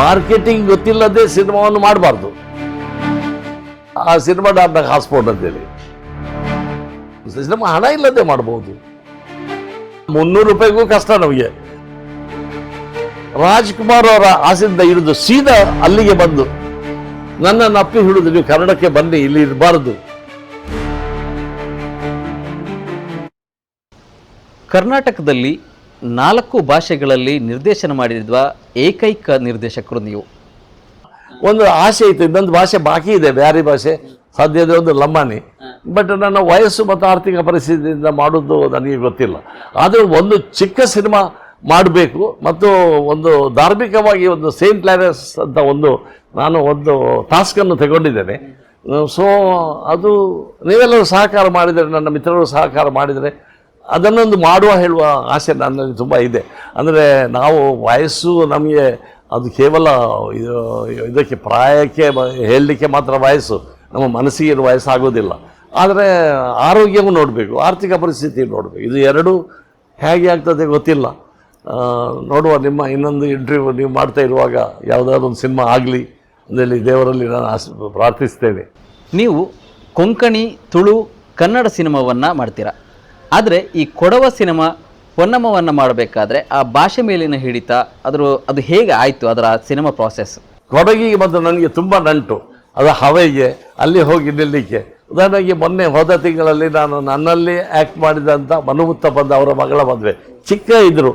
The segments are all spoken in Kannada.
ಮಾರ್ಕೆಟಿಂಗ್ ಗೊತ್ತಿಲ್ಲದೆ ಸಿನಿಮಾವನ್ನು ಮಾಡಬಾರ್ದು. ಆ ಸಿನಿಮಾ ಡಾಕ್ಟರ್ ಹಾಸ್ಪೋರ್ಟ್ ಅಂತೇಳಿ. ಸಿನಿಮಾ ಹಣ ಇಲ್ಲದೆ ಮಾಡಬಹುದು ಮುನ್ನೂರು ರೂಪಾಯಿಗೂ ಕಷ್ಟ ನಮಗೆ. ರಾಜ್ಕುಮಾರ್ ಅವರ ಆಸೆಯಿಂದ ಹಿಡಿದು ಸೀದಾ ಅಲ್ಲಿಗೆ ಬಂದು, ನನ್ನನ್ನು ಅಪ್ಪಿ ಹಿಡಿದು ನೀವು ಕನ್ನಡಕ್ಕೆ ಬನ್ನಿ, ಇಲ್ಲಿ ಇರಬಾರದು. ಕರ್ನಾಟಕದಲ್ಲಿ ನಾಲ್ಕು ಭಾಷೆಗಳಲ್ಲಿ ನಿರ್ದೇಶನ ಮಾಡಿರುವ ಏಕೈಕ ನಿರ್ದೇಶಕರು ನೀವು. ಒಂದು ಆಸೆ ಇತ್ತು, ಇನ್ನೊಂದು ಭಾಷೆ ಬಾಕಿ ಇದೆ, ಬ್ಯಾರಿ ಭಾಷೆ ಸದ್ಯದ ಒಂದು ಲಂಬಾನಿ ಬಟ್ ನನ್ನ ವಯಸ್ಸು ಮತ್ತು ಆರ್ಥಿಕ ಪರಿಸ್ಥಿತಿಯಿಂದ ಮಾಡೋದು ನನಗೆ ಗೊತ್ತಿಲ್ಲ. ಆದರೆ ಒಂದು ಚಿಕ್ಕ ಸಿನಿಮಾ ಮಾಡಬೇಕು ಮತ್ತು ಒಂದು ಧಾರ್ಮಿಕವಾಗಿ ಒಂದು ಸೇಂಟ್ ಲ್ಯಾರೆಸ್ ಅಂತ ಒಂದು ನಾನು ಒಂದು ಟಾಸ್ಕನ್ನು ತಗೊಂಡಿದ್ದೇನೆ. ಸೊ ಅದು ನೀವೆಲ್ಲರೂ ಸಹಕಾರ ಮಾಡಿದರೆ, ನನ್ನ ಮಿತ್ರರು ಸಹಕಾರ ಮಾಡಿದರೆ ಅದನ್ನೊಂದು ಮಾಡುವ ಹೇಳುವ ಆಸೆ ನನ್ನಲ್ಲಿ ತುಂಬ ಇದೆ. ಅಂದರೆ ನಾವು ವಯಸ್ಸು ನಮಗೆ ಅದು ಕೇವಲ ಇದು- ಇದಕ್ಕೆ ಪ್ರಾಯಕ್ಕೆ ಹೇಳಲಿಕ್ಕೆ ಮಾತ್ರ ವಯಸ್ಸು, ನಮ್ಮ ಮನಸ್ಸಿಗೆ ವಯಸ್ಸಾಗೋದಿಲ್ಲ. ಆದರೆ ಆರೋಗ್ಯವೂ ನೋಡಬೇಕು, ಆರ್ಥಿಕ ಪರಿಸ್ಥಿತಿ ನೋಡಬೇಕು. ಇದು ಎರಡೂ ಹೇಗೆ ಆಗ್ತದೆ ಗೊತ್ತಿಲ್ಲ. ನೋಡುವ ನಿಮ್ಮ ಇನ್ನೊಂದು ಇಂಟರ್ವ್ಯೂ ನೀವು ಮಾಡ್ತಾ ಇರುವಾಗ ಯಾವುದಾದ್ರು ಒಂದು ಸಿನಿಮಾ ಆಗಲಿ, ಅದರಲ್ಲಿ ದೇವರಲ್ಲಿ ನಾನು ಆಸ್, ಪ್ರಾರ್ಥಿಸ್ತೇನೆ. ನೀವು ಕೊಂಕಣಿ, ತುಳು ಕನ್ನಡ ಸಿನಿಮಾವನ್ನು ಮಾಡ್ತೀರಾ? ಆದರೆ ಈ ಕೊಡವ ಸಿನಿಮಾ ಹೊನ್ನಮ್ಮವನ್ನು ಮಾಡಬೇಕಾದ್ರೆ ಆ ಭಾಷೆ ಮೇಲಿನ ಹಿಡಿತ, ಅದ್ರ ಅದು ಹೇಗೆ ಆಯಿತು ಅದರ ಸಿನಿಮಾ ಪ್ರಾಸೆಸ್ ಕೊಡಗಿಗೆ ಬಂದು ನನಗೆ ತುಂಬ ನಂಟು. ಅದು ಹವೆಗೆ, ಅಲ್ಲಿ ಹೋಗಿ ನಿಲ್ಲಲಿಕ್ಕೆ ಉದಾಹರಣೆಗೆ ಮೊನ್ನೆ ಹೋದ ತಿಂಗಳಲ್ಲಿ ನಾನು ನನ್ನಲ್ಲಿ ಆ್ಯಕ್ಟ್ ಮಾಡಿದಂಥ ಮನುಮುತ್ತ ಬಂದ ಅವರ ಮಗಳ ಮದುವೆ. ಚಿಕ್ಕ ಇದ್ದರು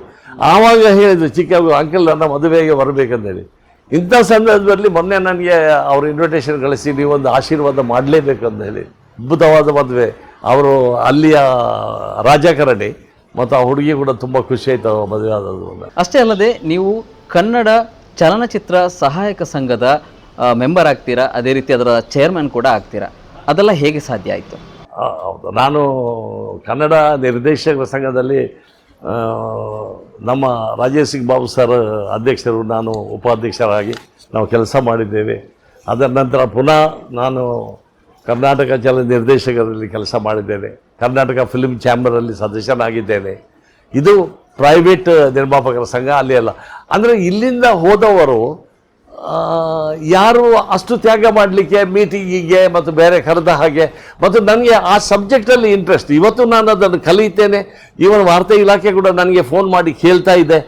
ಆವಾಗ ಹೇಳಿದರು, ಚಿಕ್ಕ ಅಂಕಲ್ ನನ್ನ ಮದುವೆಗೆ ಬರಬೇಕಂತೇಳಿ. ಇಂಥ ಸಂದರ್ಭದಲ್ಲಿ ಮೊನ್ನೆ ನನಗೆ ಅವ್ರ ಇನ್ವಿಟೇಷನ್ ಕಳಿಸಿ ನೀವೊಂದು ಆಶೀರ್ವಾದ ಮಾಡಲೇಬೇಕು ಅಂತ ಹೇಳಿ ಅದ್ಭುತವಾದ ಮದುವೆ. ಅವರು ಅಲ್ಲಿಯ ರಾಜಕರಣಿ ಮತ್ತು ಆ ಹುಡುಗಿ ಕೂಡ ತುಂಬ ಖುಷಿ ಆಯಿತು ಮದುವೆ ಆದದ್ದು ಅಷ್ಟೇ ಅಲ್ಲದೆ ನೀವು ಕನ್ನಡ ಚಲನಚಿತ್ರ ಸಹಾಯಕ ಸಂಘದ ಮೆಂಬರ್ ಆಗ್ತೀರಾ? ಅದೇ ರೀತಿ ಅದರ ಚೇರ್ಮನ್ ಕೂಡ ಆಗ್ತೀರಾ? ಅದೆಲ್ಲ ಹೇಗೆ ಸಾಧ್ಯ ಆಯಿತು? ಹೌದು. ನಾನು ಕನ್ನಡ ನಿರ್ದೇಶಕರ ಸಂಘದಲ್ಲಿ ನಮ್ಮ ರಾಜೇಶ್ ಸಿಂಗ್ ಬಾಬು ಸರ್ ಅಧ್ಯಕ್ಷರು ನಾನು ಉಪಾಧ್ಯಕ್ಷರಾಗಿ ನಾವು ಕೆಲಸ ಮಾಡಿದ್ದೇವೆ. ಅದರ ನಂತರ ಪುನಃ ನಾನು ಕರ್ನಾಟಕ ಚಲ ನಿರ್ದೇಶಕರಲ್ಲಿ ಕೆಲಸ ಮಾಡಿದ್ದೇನೆ. ಕರ್ನಾಟಕ ಫಿಲ್ಮ್ ಚಾಂಬರಲ್ಲಿ ಸದಸ್ಯನಾಗಿದ್ದೇನೆ. ಇದು ಪ್ರೈವೇಟ್ ನಿರ್ಮಾಪಕರ ಸಂಘ ಅಲ್ಲಿ ಅಲ್ಲ. ಅಂದರೆ ಇಲ್ಲಿಂದ ಹೋದವರು ಯಾರು ಅಷ್ಟು ತ್ಯಾಗ ಮಾಡಲಿಕ್ಕೆ ಮೀಟಿಂಗಿಗೆ ಮತ್ತು ಬೇರೆ ಕರೆದ ಹಾಗೆ, ಮತ್ತು ನನಗೆ ಆ ಸಬ್ಜೆಕ್ಟಲ್ಲಿ ಇಂಟ್ರೆಸ್ಟ್ ಇವತ್ತು ನಾನು ಅದನ್ನು ಕಲಿಯುತ್ತೇನೆ. ಇವನ್ ವಾರ್ತೆ ಇಲಾಖೆ ಕೂಡ ನನಗೆ ಫೋನ್ ಮಾಡಿ ಕೇಳ್ತಾ ಇದೆ.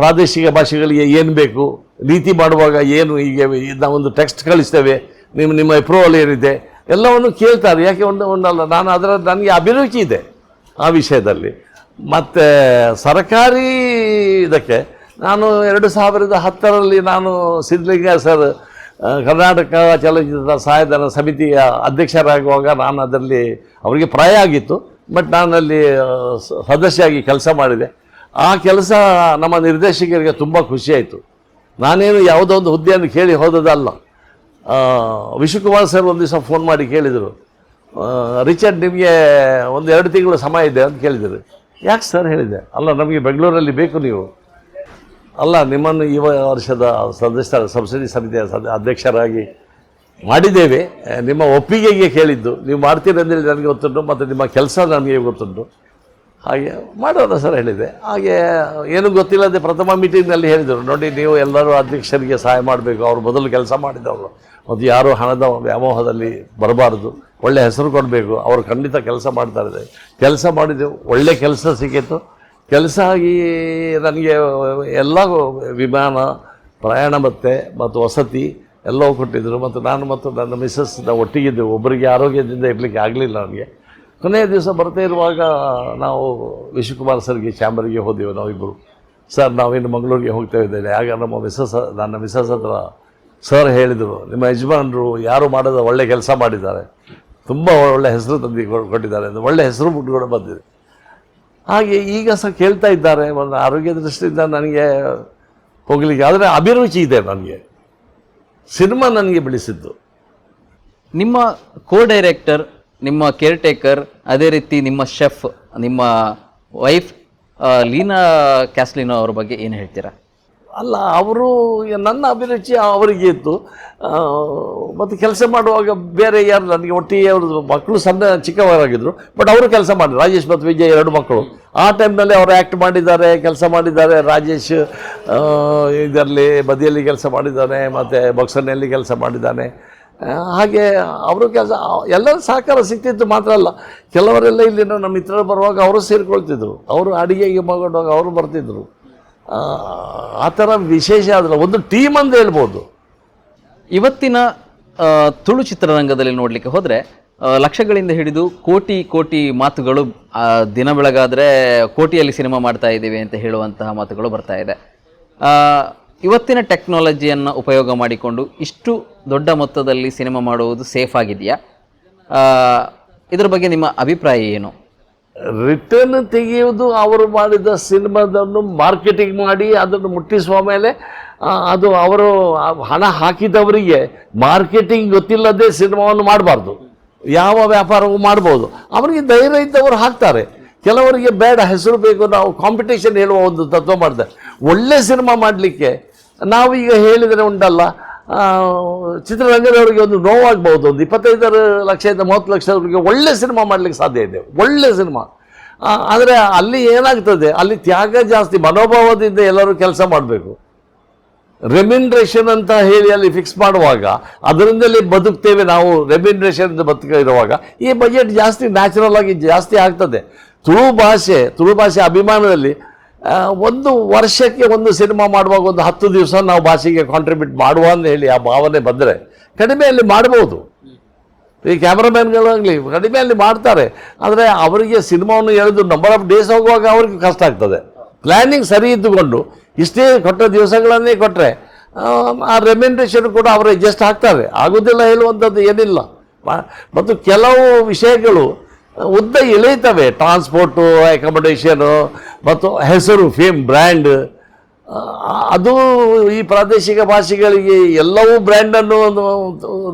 ಪ್ರಾದೇಶಿಕ ಭಾಷೆಗಳಿಗೆ ಏನು ಬೇಕು? ನೀತಿ ಮಾಡುವಾಗ ಏನು? ಈಗ ನಾವೊಂದು ಟೆಕ್ಸ್ಟ್ ಕಳಿಸ್ತೇವೆ. ನಿಮ್ಮ ನಿಮ್ಮ ಅಪ್ರೂವಲ್ ಏನಿದೆ? ಎಲ್ಲವನ್ನು ಕೇಳ್ತಾರೆ. ಯಾಕೆ ಒಂದು ಒಂದಲ್ಲ, ನಾನು ಅದರ ನನಗೆ ಅಭಿರುಚಿ ಇದೆ ಆ ವಿಷಯದಲ್ಲಿ. ಮತ್ತು ಸರಕಾರಿ ಇದಕ್ಕೆ ನಾನು ಎರಡು ಸಾವಿರದ ಹತ್ತರಲ್ಲಿ ನಾನು ಸಿದ್ಧಲಿಂಗ ಸರ್ ಕರ್ನಾಟಕ ಚಲನಚಿತ್ರ ಸಹಾಯಧನ ಸಮಿತಿಯ ಅಧ್ಯಕ್ಷರಾಗುವಾಗ ನಾನು ಅದರಲ್ಲಿ ಅವರಿಗೆ ಪ್ರಾಯ ಆಗಿತ್ತು. ಬಟ್ ನಾನಲ್ಲಿ ಸದಸ್ಯಾಗಿ ಕೆಲಸ ಮಾಡಿದೆ. ಆ ಕೆಲಸ ನಮ್ಮ ನಿರ್ದೇಶಕರಿಗೆ ತುಂಬ ಖುಷಿಯಾಯಿತು ನಾನೇನು ಯಾವುದೋ ಒಂದು ಹುದ್ದೆಯನ್ನು ಕೇಳಿ ಹೋದದಲ್ಲ ವಿಶ್ವಕುಮಾರ್ ಸರ್ ಒಂದು ದಿವಸ ಫೋನ್ ಮಾಡಿ ಕೇಳಿದರು. ರಿಚರ್ಡ್ ನಿಮಗೆ ಒಂದು ಎರಡು ತಿಂಗಳು ಸಮಯ ಇದೆ ಅಂತ ಕೇಳಿದರು. ಯಾಕೆ ಸರ್ ಹೇಳಿದೆ ಅಲ್ಲ, ನಮಗೆ ಬೆಂಗಳೂರಲ್ಲಿ ಬೇಕು ನೀವು. ಅಲ್ಲ, ನಿಮ್ಮನ್ನು ಈ ವರ್ಷದ ಸದಸ್ಯರ ಸಬ್ಸಿಡಿ ಸಮಿತಿಯ ಅಧ್ಯಕ್ಷರಾಗಿ ಮಾಡಿದ್ದೇವೆ. ನಿಮ್ಮ ಒಪ್ಪಿಗೆಗೆ ಕೇಳಿದ್ದು. ನೀವು ಮಾಡ್ತೀರಿ ಅಂತೇಳಿ ನನಗೆ ಗೊತ್ತುಂಟು, ಮತ್ತು ನಿಮ್ಮ ಕೆಲಸ ನನಗೆ ಗೊತ್ತುಂಟು. ಹಾಗೆ ಮಾಡೋಣ ಸರ್ ಹೇಳಿದೆ. ಹಾಗೆ ಏನು ಗೊತ್ತಿಲ್ಲದೆ ಪ್ರಥಮ ಮೀಟಿಂಗ್ನಲ್ಲಿ ಹೇಳಿದರು. ನೋಡಿ, ನೀವು ಎಲ್ಲರೂ ಅಧ್ಯಕ್ಷರಿಗೆ ಸಹಾಯ ಮಾಡಬೇಕು. ಅವರು ಮೊದಲು ಕೆಲಸ ಮಾಡಿದವರು. ಮತ್ತು ಯಾರು ಹಣದ ವ್ಯಾಮೋಹದಲ್ಲಿ ಬರಬಾರ್ದು. ಒಳ್ಳೆ ಹೆಸರು ಕೊಡಬೇಕು. ಅವರು ಖಂಡಿತ ಕೆಲಸ ಮಾಡ್ತಾರೆ ಕೆಲಸ ಮಾಡಿದೆವು ಒಳ್ಳೆ ಕೆಲಸ ಸಿಕ್ಕಿತ್ತು. ಕೆಲಸ ಆಗಿ ನನಗೆ ಎಲ್ಲ ವಿಮಾನ, ಪ್ರಯಾಣ ಮತ್ತೆ, ಮತ್ತು ವಸತಿ ಎಲ್ಲವೂ ಕೊಟ್ಟಿದ್ದರು ಮತ್ತು ನಾನು ಮತ್ತು ನನ್ನ ಮಿಸ್ಸಸ್ ಒಟ್ಟಿಗಿದ್ದೆವು ಒಬ್ಬರಿಗೆ ಆರೋಗ್ಯದಿಂದ ಇರಲಿಕ್ಕೆ ಆಗಲಿಲ್ಲ ನನಗೆ. ಕೊನೆಯ ದಿವಸ ಬರ್ತಾ ಇರುವಾಗ ನಾವು ವಿಶ್ವಕುಮಾರ್ ಸರ್ಗೆ ಚಾಂಬರ್ಗೆ ಹೋದೆವು ನಾವಿಬ್ಬರು ಸರ್, ನಾವಿನ್ನು ಮಂಗಳೂರಿಗೆ ಹೋಗ್ತಾ ಇದ್ದೇವೆ. ಆಗ ನಮ್ಮ ವಿಶ್ವಸ ನನ್ನ ವಿಶ್ವಾಸ ಹತ್ರ ಸರ್ ಹೇಳಿದರು, ನಿಮ್ಮ ಯಜಮಾನರು ಯಾರು ಮಾಡದ ಒಳ್ಳೆ ಕೆಲಸ ಮಾಡಿದ್ದಾರೆ. ತುಂಬ ಒಳ್ಳೆ ಹೆಸರು ತಂದು ಕೊಟ್ಟಿದ್ದಾರೆ. ಒಳ್ಳೆ ಹೆಸರು ಬಿಟ್ಟುಕೊಂಡು ಬಂದಿದೆ. ಹಾಗೆ ಈಗ ಸಹ ಕೇಳ್ತಾ ಇದ್ದಾರೆ. ಒಂದು ಆರೋಗ್ಯ ದೃಷ್ಟಿಯಿಂದ ನನಗೆ ಹೋಗಲಿಕ್ಕೆ, ಆದರೆ ಅಭಿರುಚಿ ಇದೆ ನನಗೆ. ಸಿನಿಮಾ ನನಗೆ ಬೆಳೆಸಿದ್ದು ನಿಮ್ಮ ಕೋ ಡೈರೆಕ್ಟರ್ ನಿಮ್ಮ ಕೇರ್ ಟೇಕರ್ ಅದೇ ರೀತಿ ನಿಮ್ಮ ಶೆಫ್ ನಿಮ್ಮ ವೈಫ್ ಲೀನಾ ಕ್ಯಾಸ್ಲಿನೋ ಅವ್ರ ಬಗ್ಗೆ ಏನು ಹೇಳ್ತೀರಾ? ಅಲ್ಲ, ಅವರು ನನ್ನ ಅಭಿರುಚಿ ಅವರಿಗೆ ಇತ್ತು. ಮತ್ತು ಕೆಲಸ ಮಾಡುವಾಗ ಬೇರೆ ಯಾರು ನನಗೆ ಒಟ್ಟಿಗೆ ಅವ್ರದ್ದು ಮಕ್ಕಳು ಸಣ್ಣ ಚಿಕ್ಕವರಾಗಿದ್ದರು ಬಟ್ ಅವರು ಕೆಲಸ ಮಾಡಿದ್ರು. ರಾಜೇಶ್ ಮತ್ತು ವಿಜಯ್ ಎರಡು ಮಕ್ಕಳು. ಆ ಟೈಮ್ನಲ್ಲಿ ಅವರು ಆ್ಯಕ್ಟ್ ಮಾಡಿದ್ದಾರೆ, ಕೆಲಸ ಮಾಡಿದ್ದಾರೆ. ರಾಜೇಶ್ ಇದರಲ್ಲಿ ಬದಿಯಲ್ಲಿ ಕೆಲಸ ಮಾಡಿದ್ದಾನೆ, ಮತ್ತು ಬಾಕ್ಸರ್ನಲ್ಲಿ ಕೆಲಸ ಮಾಡಿದ್ದಾನೆ. ಹಾಗೆ ಅವರು ಕೆಲಸ ಎಲ್ಲರೂ ಸಹಕಾರ ಸಿಗ್ತಿತ್ತು ಮಾತ್ರ ಅಲ್ಲ. ಕೆಲವರೆಲ್ಲ ಇಲ್ಲಿ ನಮ್ಮ ಮಿತ್ರರು ಬರುವಾಗ ಅವರು ಸೇರಿಕೊಳ್ತಿದ್ರು. ಅವರು ಅಡುಗೆಗೆ ಮಗೊಂಡಾಗ ಅವರು ಬರ್ತಿದ್ರು. ಆ, ಥರ ವಿಶೇಷ ಆದರೆ ಒಂದು ಟೀಮ್ ಅಂತ ಹೇಳ್ಬೋದು. ಇವತ್ತಿನ ತುಳು ಚಿತ್ರರಂಗದಲ್ಲಿ ನೋಡಲಿಕ್ಕೆ ಹೋದರೆ ಲಕ್ಷಗಳಿಂದ ಹಿಡಿದು ಕೋಟಿ ಕೋಟಿ ಮಾತುಗಳು ದಿನ ಬೆಳಗಾದರೆ ಕೋಟಿಯಲ್ಲಿ ಸಿನಿಮಾ ಮಾಡ್ತಾ ಇದ್ದೀವಿ ಅಂತ ಹೇಳುವಂತಹ ಮಾತುಗಳು ಬರ್ತಾ ಇದೆ. ಇವತ್ತಿನ ಟೆಕ್ನಾಲಜಿಯನ್ನು ಉಪಯೋಗ ಮಾಡಿಕೊಂಡು ಇಷ್ಟು ದೊಡ್ಡ ಮೊತ್ತದಲ್ಲಿ ಸಿನಿಮಾ ಮಾಡುವುದು ಸೇಫ್ ಆಗಿದೆಯಾ? ಇದರ ಬಗ್ಗೆ ನಿಮ್ಮ ಅಭಿಪ್ರಾಯ ಏನು? ರಿಟರ್ನ್ ತೆಗೆಯುವುದು ಅವರು ಮಾಡಿದ ಸಿನಿಮಾದನ್ನು ಮಾರ್ಕೆಟಿಂಗ್ ಮಾಡಿ ಅದನ್ನು ಮುಟ್ಟಿಸುವ ಮೇಲೆ ಅದು ಅವರು ಹಣ ಹಾಕಿದವರಿಗೆ ಮಾರ್ಕೆಟಿಂಗ್ ಗೊತ್ತಿಲ್ಲದೆ ಸಿನಿಮಾವನ್ನು ಮಾಡಬಾರ್ದು. ಯಾವ ವ್ಯಾಪಾರವೂ ಮಾಡ್ಬೋದು ಅವರಿಗೆ ಧೈರ್ಯ ಇದ್ದವರು ಹಾಕ್ತಾರೆ. ಕೆಲವರಿಗೆ ಬೇಡ, ಹೆಸರು ಬೇಕು, ನಾವು ಕಾಂಪಿಟೇಷನ್ ಹೇಳುವ ಒಂದು ತತ್ವ ಮಾಡಿದೆ ಒಳ್ಳೆ ಸಿನಿಮಾ ಮಾಡಲಿಕ್ಕೆ ನಾವೀಗ ಹೇಳಿದರೆ ಉಂಟಲ್ಲ ಚಿತ್ರರಂಗದವರಿಗೆ ಒಂದು ನೋವಾಗ್ಬೋದು ಒಂದು ಇಪ್ಪತ್ತೈದರ ಲಕ್ಷದಿಂದ ಮೂವತ್ತು ಲಕ್ಷದವರೆಗೆ ಒಳ್ಳೆ ಸಿನಿಮಾ ಮಾಡಲಿಕ್ಕೆ ಸಾಧ್ಯ ಇದೆ, ಒಳ್ಳೆ ಸಿನಿಮಾ. ಆದರೆ ಅಲ್ಲಿ ಏನಾಗ್ತದೆ, ಅಲ್ಲಿ ತ್ಯಾಗ ಜಾಸ್ತಿ, ಮನೋಭಾವದಿಂದ ಎಲ್ಲರೂ ಕೆಲಸ ಮಾಡಬೇಕು. ರೆಮ್ಯುನ್ರೇಷನ್ ಅಂತ ಹೇಳಿ ಅಲ್ಲಿ ಫಿಕ್ಸ್ ಮಾಡುವಾಗ, ಅದರಿಂದಲೇ ಬದುಕ್ತೇವೆ ನಾವು ರೆಮ್ಯುನ್ರೇಷನ್ ಬದುಕ ಇರುವಾಗ, ಈ ಬಜೆಟ್ ಜಾಸ್ತಿ ನ್ಯಾಚುರಲ್ ಆಗಿ ಜಾಸ್ತಿ ಆಗ್ತದೆ. ತುಳು ಭಾಷೆ ತುಳು ಭಾಷೆ ಅಭಿಮಾನದಲ್ಲಿ ಒಂದು ವರ್ಷಕ್ಕೆ ಒಂದು ಸಿನಿಮಾ ಮಾಡುವಾಗ ಒಂದು ಹತ್ತು ದಿವಸ ನಾವು ಭಾಷೆಗೆ ಕಾಂಟ್ರಿಬ್ಯೂಟ್ ಮಾಡುವ ಅಂತ ಹೇಳಿ ಆ ಭಾವನೆ ಬಂದರೆ ಕಡಿಮೆಯಲ್ಲಿ ಮಾಡ್ಬೋದು. ಈ ಕ್ಯಾಮ್ರಾಮ್ಯಾನ್ಗಳಾಗಲಿ ಕಡಿಮೆಯಲ್ಲಿ ಮಾಡ್ತಾರೆ. ಆದರೆ ಅವರಿಗೆ ಸಿನಿಮಾವನ್ನು ಎಳೆದು ನಂಬರ್ ಆಫ್ ಡೇಸ್ ಹೋಗುವಾಗ ಅವ್ರಿಗೆ ಕಷ್ಟ ಆಗ್ತದೆ. ಪ್ಲ್ಯಾನಿಂಗ್ ಸರಿ ಇದ್ದುಕೊಂಡು ಇಷ್ಟೇ ಕೊಟ್ಟ ದಿವಸಗಳನ್ನೇ ಕೊಟ್ಟರೆ ಆ ರೆಮ್ಯುನರೇಷನ್ ಕೂಡ ಅವರು ಅಡ್ಜಸ್ಟ್ ಆಗ್ತಾರೆ. ಆಗೋದಿಲ್ಲ ಹೇಳುವಂಥದ್ದು ಏನಿಲ್ಲ. ಮತ್ತು ಕೆಲವು ವಿಷಯಗಳು ಉದ್ದ ಇಳೀತವೆ ಟ್ರಾನ್ಸ್ಪೋರ್ಟು ಅಕಾಮಡೇಷನು ಮತ್ತು ಹೆಸರು ಫೇಮ್ ಬ್ರ್ಯಾಂಡ್ ಅದು ಈ ಪ್ರಾದೇಶಿಕ ಭಾಷೆಗಳಿಗೆ ಎಲ್ಲವೂ ಬ್ರ್ಯಾಂಡನ್ನು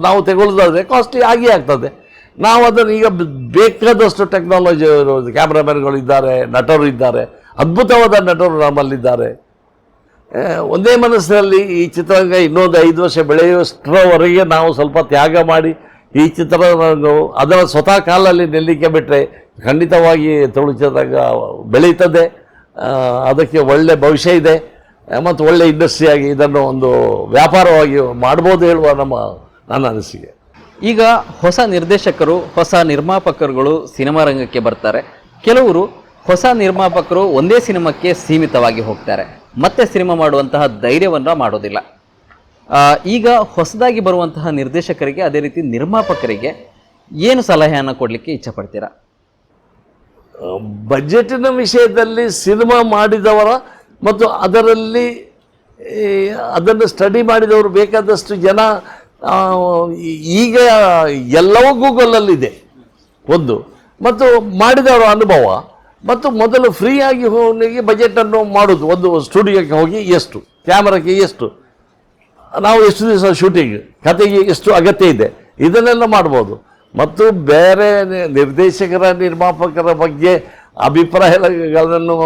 ನಾವು ತೆಗೊಳ್ಳೋದಾದರೆ ಕಾಸ್ಟ್ಲಿ ಆಗಿ ಆಗ್ತದೆ. ನಾವು ಅದನ್ನು ಈಗ ಬೇಕಾದಷ್ಟು ಟೆಕ್ನಾಲಜಿ ಕ್ಯಾಮ್ರಾಮನ್ಗಳು ಇದ್ದಾರೆ, ನಟರು ಇದ್ದಾರೆ, ಅದ್ಭುತವಾದ ನಟರು ನಮ್ಮಲ್ಲಿದ್ದಾರೆ. ಒಂದೇ ಮನಸ್ಸಿನಲ್ಲಿ ಈ ಚಿತ್ರರಂಗ ಇನ್ನೊಂದು ಐದು ವರ್ಷ ಬೆಳೆಯುವಷ್ಟರವರೆಗೆ ನಾವು ಸ್ವಲ್ಪ ತ್ಯಾಗ ಮಾಡಿ ಈ ಚಿತ್ರರಂಗವು ಅದರ ಸ್ವತಃ ಕಾಲಲ್ಲಿ ನಿಲ್ಲಿಕೆ ಬಿಟ್ಟರೆ ಖಂಡಿತವಾಗಿ ತುಳು ಚಿತ್ರರಂಗ ಬೆಳೀತದೆ ಅದಕ್ಕೆ ಒಳ್ಳೆ ಭವಿಷ್ಯ ಇದೆ. ಮತ್ತು ಒಳ್ಳೆ ಇಂಡಸ್ಟ್ರಿಯಾಗಿ ಇದನ್ನು ಒಂದು ವ್ಯಾಪಾರವಾಗಿ ಮಾಡ್ಬೋದು ಹೇಳುವ ನಮ್ಮ, ನನ್ನ ಅನಿಸಿಕೆ. ಈಗ ಹೊಸ ನಿರ್ದೇಶಕರು, ಹೊಸ ನಿರ್ಮಾಪಕರುಗಳು ಸಿನಿಮಾ ರಂಗಕ್ಕೆ ಬರ್ತಾರೆ. ಕೆಲವರು ಹೊಸ ನಿರ್ಮಾಪಕರು ಒಂದೇ ಸಿನಿಮಾಕ್ಕೆ ಸೀಮಿತವಾಗಿ ಹೋಗ್ತಾರೆ. ಮತ್ತೆ ಸಿನಿಮಾ ಮಾಡುವಂತಹ ಧೈರ್ಯವನ್ನು ಮಾಡೋದಿಲ್ಲ. ಈಗ ಹೊಸದಾಗಿ ಬರುವಂತಹ ನಿರ್ದೇಶಕರಿಗೆ, ಅದೇ ರೀತಿ ನಿರ್ಮಾಪಕರಿಗೆ ಏನು ಸಲಹೆಯನ್ನು ಕೊಡಲಿಕ್ಕೆ ಇಚ್ಛೆ ಪಡ್ತೀರಾ ಬಜೆಟಿನ ವಿಷಯದಲ್ಲಿ ಸಿನಿಮಾ ಮಾಡಿದವರ ಮತ್ತು ಅದರಲ್ಲಿ ಅದನ್ನು ಸ್ಟಡಿ ಮಾಡಿದವರು ಬೇಕಾದಷ್ಟು ಜನ ಈಗ ಎಲ್ಲವೂ ಗೂಗಲಲ್ಲಿದೆ. ಒಂದು, ಮತ್ತು ಮಾಡಿದವರ ಅನುಭವ, ಮತ್ತು ಮೊದಲು ಫ್ರೀಯಾಗಿ ಹೋಗಿ ಬಜೆಟನ್ನು ಮಾಡೋದು. ಒಂದು ಸ್ಟುಡಿಯೋಕ್ಕೆ ಹೋಗಿ ಎಷ್ಟು ಕ್ಯಾಮರಾಕ್ಕೆ ಎಷ್ಟು ನಾವು ಎಷ್ಟು ದಿವಸ ಶೂಟಿಂಗ್ ಕತೆಗೆ ಎಷ್ಟು ಅಗತ್ಯ ಇದೆ ಇದನ್ನೆಲ್ಲ ಮಾಡ್ಬೋದು. ಮತ್ತು ಬೇರೆ ನಿರ್ದೇಶಕರ ನಿರ್ಮಾಪಕರ ಬಗ್ಗೆ ಅಭಿಪ್ರಾಯಗಳನ್ನು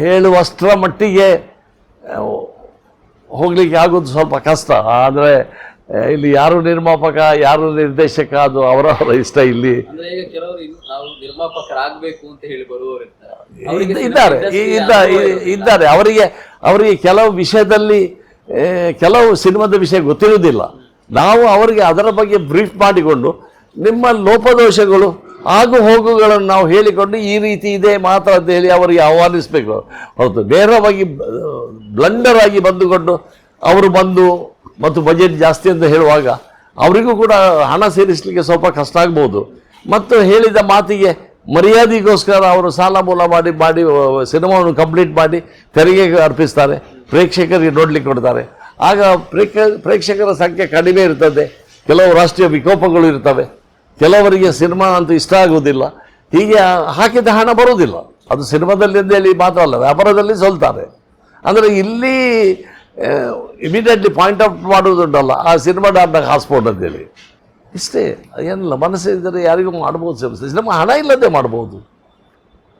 ಹೇಳುವಷ್ಟರ ಮಟ್ಟಿಗೆ ಹೋಗಲಿಕ್ಕೆ ಆಗೋದು ಸ್ವಲ್ಪ ಕಷ್ಟ. ಆದರೆ ಇಲ್ಲಿ ಯಾರು ನಿರ್ಮಾಪಕ ಯಾರು ನಿರ್ದೇಶಕ ಅದು ಅವರವರ ಇಷ್ಟ ಇಲ್ಲಿ. ಇದ್ದಾರೆ. ಇದ್ದಾರೆ. ಅವರಿಗೆ ಅವರಿಗೆ ಕೆಲವು ವಿಷಯದಲ್ಲಿ ಕೆಲವು ಸಿನಿಮಾದ ವಿಷಯ ಗೊತ್ತಿರುವುದಿಲ್ಲ. ನಾವು ಅವರಿಗೆ ಅದರ ಬಗ್ಗೆ ಬ್ರೀಫ್ ಮಾಡಿಕೊಂಡು ನಿಮ್ಮ ಲೋಪದೋಷಗಳು ಆಗು ಹೋಗುಗಳನ್ನು ನಾವು ಹೇಳಿಕೊಂಡು ಈ ರೀತಿ ಇದೆ ಮಾತ್ರ ಅಂತ ಹೇಳಿ ಅವರಿಗೆ ಆಹ್ವಾನಿಸಬೇಕು. ಹೌದು, ನೇರವಾಗಿ ಬ್ಲಂಡರ್ ಆಗಿ ಬಂದುಕೊಂಡು ಅವರು ಬಂದು ಮತ್ತು ಬಜೆಟ್ ಜಾಸ್ತಿ ಅಂತ ಹೇಳುವಾಗ ಅವರಿಗೂ ಕೂಡ ಹಣ ಸೇರಿಸಲಿಕ್ಕೆ ಸ್ವಲ್ಪ ಕಷ್ಟ ಆಗ್ಬೋದು. ಮತ್ತು ಹೇಳಿದ ಮಾತಿಗೆ ಮರ್ಯಾದೆಗೋಸ್ಕರ ಅವರು ಸಾಲ ಮೂಲ ಮಾಡಿ ಮಾಡಿ, ಸಿನಿಮಾವನ್ನು ಕಂಪ್ಲೀಟ್ ಮಾಡಿ ತೆರಿಗೆ ಅರ್ಪಿಸ್ತಾರೆ. ಪ್ರೇಕ್ಷಕರಿಗೆ ನೋಡಲಿಕ್ಕೆ ಕೊಡ್ತಾರೆ ಆಗ ಪ್ರೇಕ್ಷ, ಪ್ರೇಕ್ಷಕರ ಸಂಖ್ಯೆ ಕಡಿಮೆ ಇರ್ತದೆ. ಕೆಲವು ರಾಷ್ಟ್ರೀಯ ವಿಕೋಪಗಳು ಇರ್ತವೆ. ಕೆಲವರಿಗೆ ಸಿನಿಮಾ ಅಂತೂ ಇಷ್ಟ ಆಗುವುದಿಲ್ಲ. ಹೀಗೆ ಹಾಕಿದ ಹಣ ಬರುವುದಿಲ್ಲ. ಅದು ಸಿನಿಮಾದಲ್ಲಿ ಅಂತ ಹೇಳಿ ಮಾತ್ರ ಅಲ್ಲ, ವ್ಯಾಪಾರದಲ್ಲಿ ಸೋಲ್ತಾರೆ. ಅಂದರೆ ಇಲ್ಲಿ ಇಮಿಡಿಯೇಟ್ಲಿ ಪಾಯಿಂಟ್ ಔಟ್ ಮಾಡುವುದುಂಟಲ್ಲ, ಆ ಸಿನಿಮಾ ಡಾರ್ನಾಗ ಹಾಸ್ಪೋರ್ಟ್ ಅಂತೇಳಿ ಇಷ್ಟೇ, ಏನಿಲ್ಲ, ಮನಸ್ಸಿದ್ದರೆ ಯಾರಿಗೂ ಮಾಡ್ಬೋದು ಸಿನಿಮಾ. ಸಿನಿಮಾ ಹಣ ಇಲ್ಲದೆ ಮಾಡ್ಬೋದು.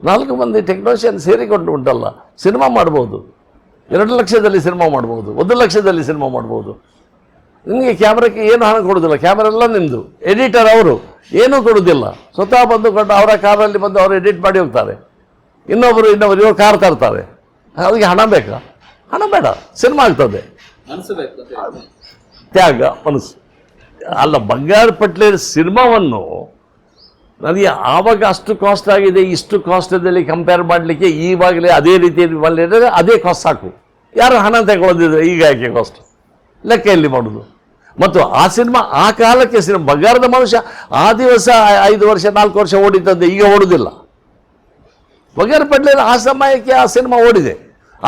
ನಾಲ್ಕು ಮಂದಿ ಟೆಕ್ನಾಲಜಿಯನ್ನು ಸೇರಿಕೊಂಡು ಉಂಟಲ್ಲ, ಸಿನಿಮಾ ಮಾಡ್ಬೋದು. ಎರಡು ಲಕ್ಷದಲ್ಲಿ ಸಿನಿಮಾ ಮಾಡ್ಬೋದು ಒಂದು ಲಕ್ಷದಲ್ಲಿ ಸಿನಿಮಾ ಮಾಡ್ಬೋದು. ನಿಮಗೆ ಕ್ಯಾಮ್ರಕ್ಕೆ ಏನು ಹಣ ಕೊಡೋದಿಲ್ಲ ಕ್ಯಾಮ್ರಾ ಎಲ್ಲ ನಿಮ್ಮದು ಎಡಿಟರ್ ಅವರು ಏನೂ ಕೊಡೋದಿಲ್ಲ. ಸ್ವತಃ ಬಂದು ಕೊಟ್ಟು ಅವರ ಕಾರಲ್ಲಿ ಬಂದು ಅವರು ಎಡಿಟ್ ಮಾಡಿ ಹೋಗ್ತಾರೆ. ಇನ್ನೊಬ್ಬರು ಇನ್ನೊಬ್ಬರು ಇವರು ಕಾರ್ ತರ್ತಾರೆ. ಅದಕ್ಕೆ ಹಣ ಬೇಕಾ? ಹಣ ಬೇಡ ಸಿನಿಮಾ ಆಗ್ತದೆ. ತ್ಯಾಗ ಮನಸ್ಸು. ಅಲ್ಲ ಬಂಗಾರ ಪಟ್ಲೆ ಸಿನಿಮಾವನ್ನು ನನಗೆ ಆವಾಗ ಅಷ್ಟು ಕಾಸ್ಟ್ ಆಗಿದೆ ಇಷ್ಟು ಕಾಸ್ಟದಲ್ಲಿ ಕಂಪೇರ್ ಮಾಡಲಿಕ್ಕೆ ಈವಾಗಲೇ ಅದೇ ರೀತಿಯಲ್ಲಿ ಮಾಡಿದ್ರೆ ಅದೇ ಕಾಸ್ಟ್ ಸಾಕು. ಯಾರು ಹಣ ತಗೊಳ್ಳೋದಿದ್ರೆ ಈಗ ಯಾಕೆ ಕಾಸ್ಟ್ ಲೆಕ್ಕ ಎಲ್ಲಿ ಮಾಡೋದು. ಮತ್ತು ಆ ಸಿನಿಮಾ, ಆ ಕಾಲಕ್ಕೆ ಸಿನಿಮಾ, ಬಂಗಾರದ ಮನುಷ್ಯ ಆ ದಿವಸ ಐದು ವರ್ಷ, ನಾಲ್ಕು ವರ್ಷ ಓಡಿತಂದೆ ಈಗ ಓಡೋದಿಲ್ಲ. ಬಂಗಾರ ಪಡ್ಲಿಲ್ಲ ಆ ಸಮಯಕ್ಕೆ ಆ ಸಿನಿಮಾ ಓಡಿದೆ.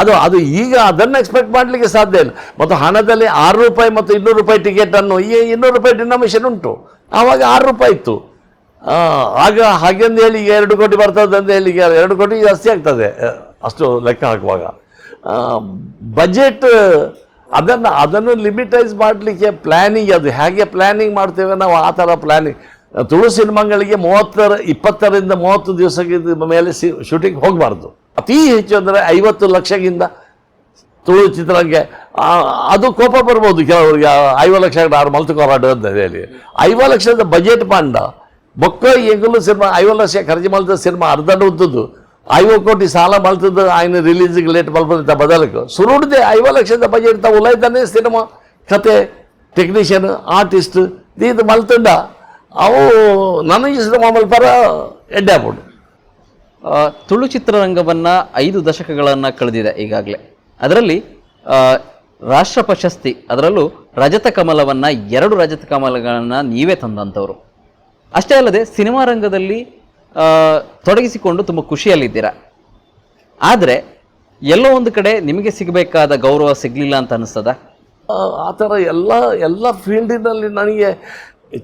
ಅದು ಅದು ಈಗ ಅದನ್ನು ಎಕ್ಸ್ಪೆಕ್ಟ್ ಮಾಡಲಿಕ್ಕೆ ಸಾಧ್ಯ ಇಲ್ಲ. ಮತ್ತು ಹಣದಲ್ಲಿ ಆರು ರೂಪಾಯಿ ಮತ್ತು ಇನ್ನೂರು ರೂಪಾಯಿ ಟಿಕೆಟನ್ನು ಈ ಇನ್ನೂರು ರೂಪಾಯಿ ಡಿನಾಮಿಷನ್ ಉಂಟು. ಆವಾಗ ಆರು ರೂಪಾಯಿ ಇತ್ತು. ಆಗ ಹಾಗೆಂದು ಹೇಳಿ ಈಗ ಎರಡು ಕೋಟಿ ಬರ್ತದೆ ಅಂತ ಹೇಳಿ ಈಗ ಎರಡು ಕೋಟಿ ಜಾಸ್ತಿ ಆಗ್ತದೆ. ಅಷ್ಟು ಲೆಕ್ಕ ಹಾಕುವಾಗ. ಬಜೆಟ್ ಅದನ್ನು ಅದನ್ನು ಲಿಮಿಟೈಸ್ ಮಾಡಲಿಕ್ಕೆ ಪ್ಲ್ಯಾನಿಂಗ್ ಅದು ಹೇಗೆ ಪ್ಲ್ಯಾನಿಂಗ್ ಮಾಡ್ತೇವೆ ನಾವು ಆ ಥರ ಪ್ಲ್ಯಾನಿಂಗ್ ತುಳು ಸಿನಿಮಾಗಳಿಗೆ ಮೂವತ್ತರ, ಇಪ್ಪತ್ತರಿಂದ ಮೂವತ್ತು ದಿವಸಕ್ಕಿಂತ ಮೇಲೆ ಸಿ ಶೂಟಿಂಗ್ ಹೋಗಬಾರ್ದು. ಅತಿ ಹೆಚ್ಚು ಅಂದರೆ ಐವತ್ತು ಲಕ್ಷಕ್ಕಿಂತ ತುಳು ಚಿತ್ರಕ್ಕೆ ಅದು ಕೋಪ ಬರ್ಬೋದು ಕೆಲವರಿಗೆ. ಐವತ್ತು ಲಕ್ಷ ಆರು ಮಲ್ತು ಅಂತ ಹೇಳಿ. ಐವತ್ತು ಲಕ್ಷದ ಬಜೆಟ್ ಪಾಂಡ ಬೊಕ್ಕ ಎಂಗಲು ಸಿನಿಮಾ ಐವ ಲಕ್ಷ ಖರ್ಚು ಮಾಡಿದ ಸಿನಿಮಾ ಅರ್ಧ ಉದ್ದದ್ದು ಐವತ್ತು ಸಾಲ ಮಾಡ್ತಿದ್ದ ಆಯ್ನ ರಿಲೀಸಿಗೆ ಲೇಟ್ ಮಾಡ್ಬೋದಿತ್ತ ಬದಲಕ್ಕೆ ಸುರುಡಿದೆ ಐವತ್ತು ಲಕ್ಷದ ಬಜೆಟ್ ತ ಉಲಾಯ್ತಾನೆ ಸಿನಿಮಾ ಕತೆ ಟೆಕ್ನಿಷಿಯನ್ ಆರ್ಟಿಸ್ಟ್ ಇದು ಮಲ್ತಂಡ. ಅವು ನನಗೆ ಸಿನಿಮಾ ಮಲ್ಪಾರ ಎಡ್ಡೆ ಆಗ್ಬಿಡು ತುಳು ಚಿತ್ರರಂಗವನ್ನು ಐದು ದಶಕಗಳನ್ನು ಕಳೆದಿದೆ ಈಗಾಗಲೇ. ಅದರಲ್ಲಿ ರಾಷ್ಟ್ರ ಪ್ರಶಸ್ತಿ, ಅದರಲ್ಲೂ ರಜತ ಕಮಲವನ್ನು ಎರಡು ರಜತ ಕಮಲಗಳನ್ನು ನೀವೇ ತಂದಂಥವ್ರು. ಅಷ್ಟೇ ಅಲ್ಲದೆ, ಸಿನಿಮಾ ರಂಗದಲ್ಲಿ ತೊಡಗಿಸಿಕೊಂಡು ತುಂಬ ಖುಷಿಯಲ್ಲಿದ್ದೀರಾ? ಆದರೆ ಎಲ್ಲೋ ಒಂದು ಕಡೆ ನಿಮಗೆ ಸಿಗಬೇಕಾದ ಗೌರವ ಸಿಗಲಿಲ್ಲ ಅಂತ ಅನಿಸ್ತದ? ಆ ಥರ ಎಲ್ಲ ಎಲ್ಲ ಫೀಲ್ಡಿನಲ್ಲಿ ನನಗೆ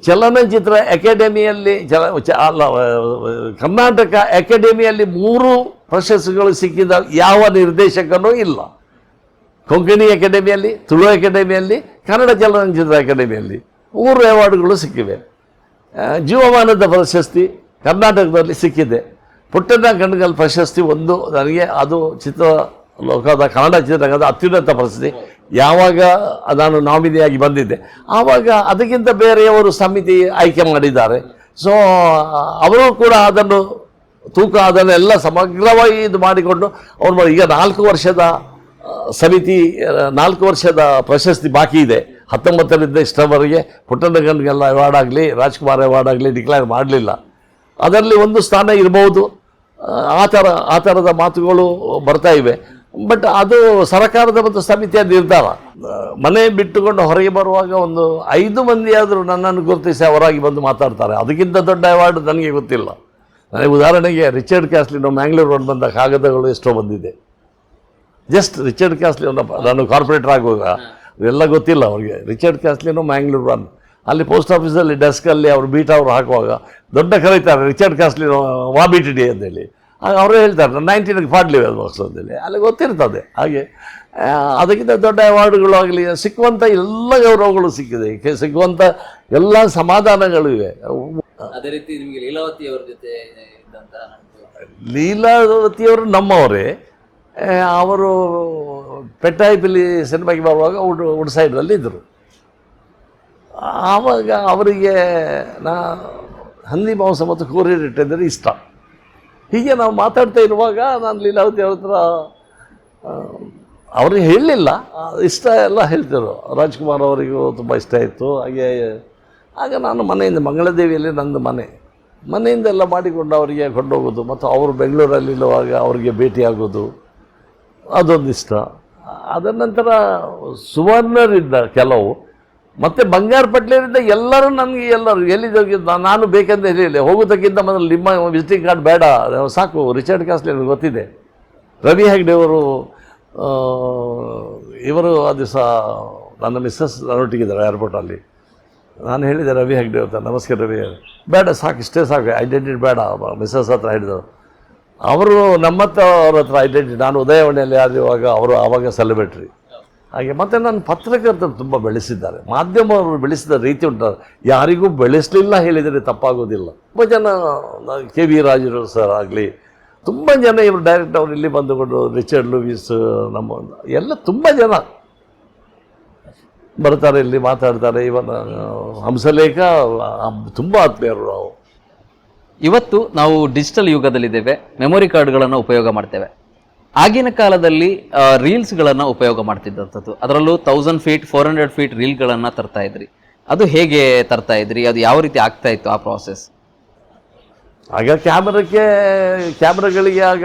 ಚಲನಚಿತ್ರ ಅಕಾಡೆಮಿಯಲ್ಲಿ, ಚಲ ಅಲ್ಲ ಕರ್ನಾಟಕ ಅಕಾಡೆಮಿಯಲ್ಲಿ ಮೂರು ಪ್ರಶಸ್ತಿಗಳು ಸಿಕ್ಕಿದ ಯಾವ ನಿರ್ದೇಶಕನೂ ಇಲ್ಲ. ಕೊಂಕಣಿ ಅಕಾಡೆಮಿಯಲ್ಲಿ, ತುಳು ಅಕಾಡೆಮಿಯಲ್ಲಿ, ಕನ್ನಡ ಚಲನಚಿತ್ರ ಅಕಾಡೆಮಿಯಲ್ಲಿ ಮೂರು ಅವಾರ್ಡ್ಗಳು ಸಿಕ್ಕಿವೆ. ಜೀವಮಾನದ ಪ್ರಶಸ್ತಿ ಕರ್ನಾಟಕದಲ್ಲಿ ಸಿಕ್ಕಿದೆ. ಪುಟ್ಟಣ್ಣ ಕಣ್ಗಲ್ ಪ್ರಶಸ್ತಿ ಒಂದು, ನನಗೆ ಅದು ಚಿತ್ರ ಲೋಕದ ಕನ್ನಡ ಚಿತ್ರರಂಗದ ಅತ್ಯುನ್ನತ ಪ್ರಶಸ್ತಿ. ಯಾವಾಗ ನಾನು ನಾಮಿನಿಯಾಗಿ ಬಂದಿದ್ದೆ. ಆವಾಗ ಅದಕ್ಕಿಂತ ಬೇರೆಯವರು ಸಮಿತಿ ಆಯ್ಕೆ ಮಾಡಿದ್ದಾರೆ. ಸೊ ಅವರು ಕೂಡ ಅದನ್ನು ತೂಕ, ಅದನ್ನೆಲ್ಲ ಸಮಗ್ರವಾಗಿ ಇದು ಮಾಡಿಕೊಂಡು ಅವ್ರು ಈಗ ನಾಲ್ಕು ವರ್ಷದ ಸಮಿತಿ, ನಾಲ್ಕು ವರ್ಷದ ಪ್ರಶಸ್ತಿ ಬಾಕಿ ಇದೆ. ಹತ್ತೊಂಬತ್ತರಿಂದ ಇಷ್ಟರವರೆಗೆ ಪುಟ್ಟಣ್ಣಗನ್ಗೆಲ್ಲ ಅವಾರ್ಡ್ ಆಗಲಿ, ರಾಜ್ಕುಮಾರ್ ಅವಾರ್ಡ್ ಆಗಲಿ ಡಿಕ್ಲೇರ್ ಮಾಡಲಿಲ್ಲ. ಅದರಲ್ಲಿ ಒಂದು ಸ್ಥಾನ ಇರಬಹುದು. ಆ, ಥರ ಆ ಥರದ ಮಾತುಗಳು ಬರ್ತಾ ಇವೆ. ಬಟ್ ಅದು ಸರ್ಕಾರದ ಮತ್ತು ಸಮಿತಿಯ ನಿರ್ಧಾರ. ಮನೆ ಬಿಟ್ಟುಕೊಂಡು ಹೊರಗೆ ಬರುವಾಗ ಒಂದು ಐದು ಮಂದಿಯಾದರೂ ನನ್ನನ್ನು ಗುರುತಿಸಿ ಅವರಾಗಿ ಬಂದು ಮಾತಾಡ್ತಾರೆ. ಅದಕ್ಕಿಂತ ದೊಡ್ಡ ಅವಾರ್ಡ್ ನನಗೆ ಗೊತ್ತಿಲ್ಲ. ನನಗೆ ಉದಾಹರಣೆಗೆ ರಿಚರ್ಡ್ ಕ್ಯಾಸ್ಲಿನೋ ಮ್ಯಾಂಗ್ಳೂರ್ ರೋಡ್ ಬಂದ ಕಾಗದಗಳು ಎಷ್ಟೋ ಬಂದಿದೆ. ಜಸ್ಟ್ ರಿಚರ್ಡ್ ಕ್ಯಾಸ್ಲಿ ಅವನ ನಾನು ಕಾರ್ಪೊರೇಟರ್ ಆಗುವಾಗ ಎಲ್ಲ ಗೊತ್ತಿಲ್ಲ ಅವ್ರಿಗೆ. ರಿಚರ್ಡ್ ಕ್ಯಾಸ್ಲಿನೋ ಮ್ಯಾಂಗ್ಳೂರ್ ರನ್ ಅಲ್ಲಿ ಪೋಸ್ಟ್ ಆಫೀಸಲ್ಲಿ ಡೆಸ್ಕಲ್ಲಿ ಅವರು ಬೀಟ್ ಅವರು ಹಾಕುವಾಗ ದೊಡ್ಡ ಕರೀತಾರೆ ರಿಚರ್ಡ್ ಕಾಸ್ಟ್ಲಿ ವಾ ಬೀಟ್ ಡಿ ಅಂತೇಳಿ ಆಗ ಅವರೇ ಹೇಳ್ತಾರೆ ನೈನ್ಟೀನಿಗೆ ಫಾಡ್ಲಿ ಬಾಕ್ಸ್ ಅಂತೇಳಿ ಅಲ್ಲಿ ಗೊತ್ತಿರ್ತದೆ ಹಾಗೆ. ಅದಕ್ಕಿಂತ ದೊಡ್ಡ ಅವಾರ್ಡ್ಗಳು ಆಗಲಿ ಸಿಕ್ಕುವಂಥ ಎಲ್ಲ ಗೌರವಗಳು ಸಿಕ್ಕಿದೆ. ಸಿಕ್ಕುವಂಥ ಎಲ್ಲ ಸಮಾಧಾನಗಳು ಇವೆ. ಅದೇ ರೀತಿ ನಿಮಗೆ ಲೀಲಾವತಿ ಅವರ ಜೊತೆ ಲೀಲಾವತಿಯವರು ನಮ್ಮವರೇ. ಅವರು ಪೆಟ್ಟಾಯಿಪಲ್ಲಿ ಸಿನಿಮಾಗೆ ಬರುವಾಗ ಉಡ್ ಉಡ್ ಸೈಡ್ನಲ್ಲಿ ಇದ್ದರು ಆವಾಗ ಅವರಿಗೆ ನಾ ಹಂದಿ ಮಾಂಸ ಮತ್ತು ಕೋರಿ ಇಟ್ಟಿದ್ದರೆ ಇಷ್ಟ. ಹೀಗೆ ನಾವು ಮಾತಾಡ್ತಾ ಇರುವಾಗ ನಾನು ಲೀಲಾವತಿ ಅವ್ರ ಹತ್ರ ಅವ್ರಿಗೆ ಹೇಳಲಿಲ್ಲ ಇಷ್ಟ ಎಲ್ಲ ಹೇಳ್ತಿದ್ರು. ರಾಜ್ಕುಮಾರ್ ಅವರಿಗೂ ತುಂಬ ಇಷ್ಟ ಇತ್ತು ಹಾಗೆ, ಆಗ ನಾನು ಮನೆಯಿಂದ ಮಂಗಳದೇವಿಯಲ್ಲಿ ನಂದು ಮನೆ. ಮನೆಯಿಂದ ಎಲ್ಲ ಮಾಡಿಕೊಂಡು ಅವರಿಗೆ ಕೊಂಡೋಗೋದು ಮತ್ತು ಅವರು ಬೆಂಗಳೂರಲ್ಲಿ ಇರುವಾಗ ಅವರಿಗೆ ಭೇಟಿಯಾಗೋದು, ಅದೊಂದು ಇಷ್ಟ. ಅದರ ನಂತರ ಸುವರ್ಣರಿದ್ದ ಕೆಲವು ಮತ್ತು ಬಂಗಾರ ಪಟ್ಲೇರಿಂದ ಎಲ್ಲರೂ ನನಗೆ ಎಲ್ಲರೂ ಹೋಗಿದ್ದು ನಾನು ಬೇಕೆಂದ ಹೇಳಿ ಹೋಗೋದಕ್ಕಿಂತ ಮೊದಲು ನಿಮ್ಮ ವಿಸಿಟಿಂಗ್ ಕಾರ್ಡ್ ಬೇಡ. ಸಾಕು ರಿಚರ್ಡ್ ಕ್ಯಾಸ್ಲಿ ನನಗೆ ಗೊತ್ತಿದೆ. ರವಿ ಹೆಗ್ಡೆ ಅವರು ಆ, ಇವರು ಆ ದಿವಸ ನನ್ನ ಮಿಸ್ಸಸ್ ನನ್ನೊಟ್ಟಿಗಿದ್ದಾರೆ ಏರ್ಪೋರ್ಟಲ್ಲಿ ನಾನು ಹೇಳಿದೆ ರವಿ ಹೆಗ್ಡೆ ಅಂತ ನಮಸ್ಕಾರ ರವಿ. ಬೇಡ ಸಾಕು ಇಷ್ಟೇ ಸಾಕು ಐಡೆಂಟಿಟಿ ಬೇಡ ಮಿಸ್ಸಸ್ ಹತ್ರ ಹೇಳಿದರು ಅವರು ನಮ್ಮ ಹತ್ರ ಅವ್ರ ಹತ್ರ ಐಡೆಂಟಿಟಿ ನಾನು ಉದಯವಾಣಿಯಲ್ಲಿ ಆದಿರುವಾಗ ಅವರು ಆವಾಗ ಸೆಲೆಬ್ರಿಟ್ರಿ ಹಾಗೆ ಮತ್ತು ನನ್ನ ಪತ್ರಕರ್ತರು ತುಂಬ ಬೆಳೆಸಿದ್ದಾರೆ. ಮಾಧ್ಯಮವರು ಬೆಳೆಸಿದ ರೀತಿ ಉಂಟು. ಯಾರಿಗೂ ಬೆಳೆಸಲಿಲ್ಲ ಹೇಳಿದರೆ ತಪ್ಪಾಗೋದಿಲ್ಲ. ತುಂಬ ಜನ ಕೆ ವಿ ರಾಜರು ಸರ್ ಆಗಲಿ, ತುಂಬ ಜನ ಇವರು ಡೈರೆಕ್ಟ್ ಅವರು ಇಲ್ಲಿ ಬಂದುಕೊಂಡು ರಿಚರ್ಡ್ ಲೂವಿಸ್ ನಮ್ಮ, ಎಲ್ಲ ತುಂಬ ಜನ ಬರ್ತಾರೆ ಇಲ್ಲಿ ಮಾತಾಡ್ತಾರೆ. ಇವನ ಹಂಸಲೇಖ ತುಂಬ ಆತ್ಮೀಯರು ನಾವು. ಇವತ್ತು ನಾವು ಡಿಜಿಟಲ್ ಯುಗದಲ್ಲಿದ್ದೇವೆ. ಮೆಮೊರಿ ಕಾರ್ಡ್ಗಳನ್ನು ಉಪಯೋಗ ಮಾಡ್ತೇವೆ. ಆಗಿನ ಕಾಲದಲ್ಲಿ ರೀಲ್ಸ್ಗಳನ್ನು ಉಪಯೋಗ ಮಾಡ್ತಿದ್ದಂಥದ್ದು. ಅದರಲ್ಲೂ thousand feet four hundred feet ರೀಲ್ಗಳನ್ನು ತರ್ತಾ ಇದ್ರಿ. ಅದು ಹೇಗೆ ತರ್ತಾ ಇದ್ರಿ? ಅದು ಯಾವ ರೀತಿ ಆಗ್ತಾ ಇತ್ತು ಆ ಪ್ರಾಸೆಸ್ ಆಗ ಕ್ಯಾಮ್ರಕ್ಕೆ, ಕ್ಯಾಮ್ರಾಗಳಿಗೆ ಆಗ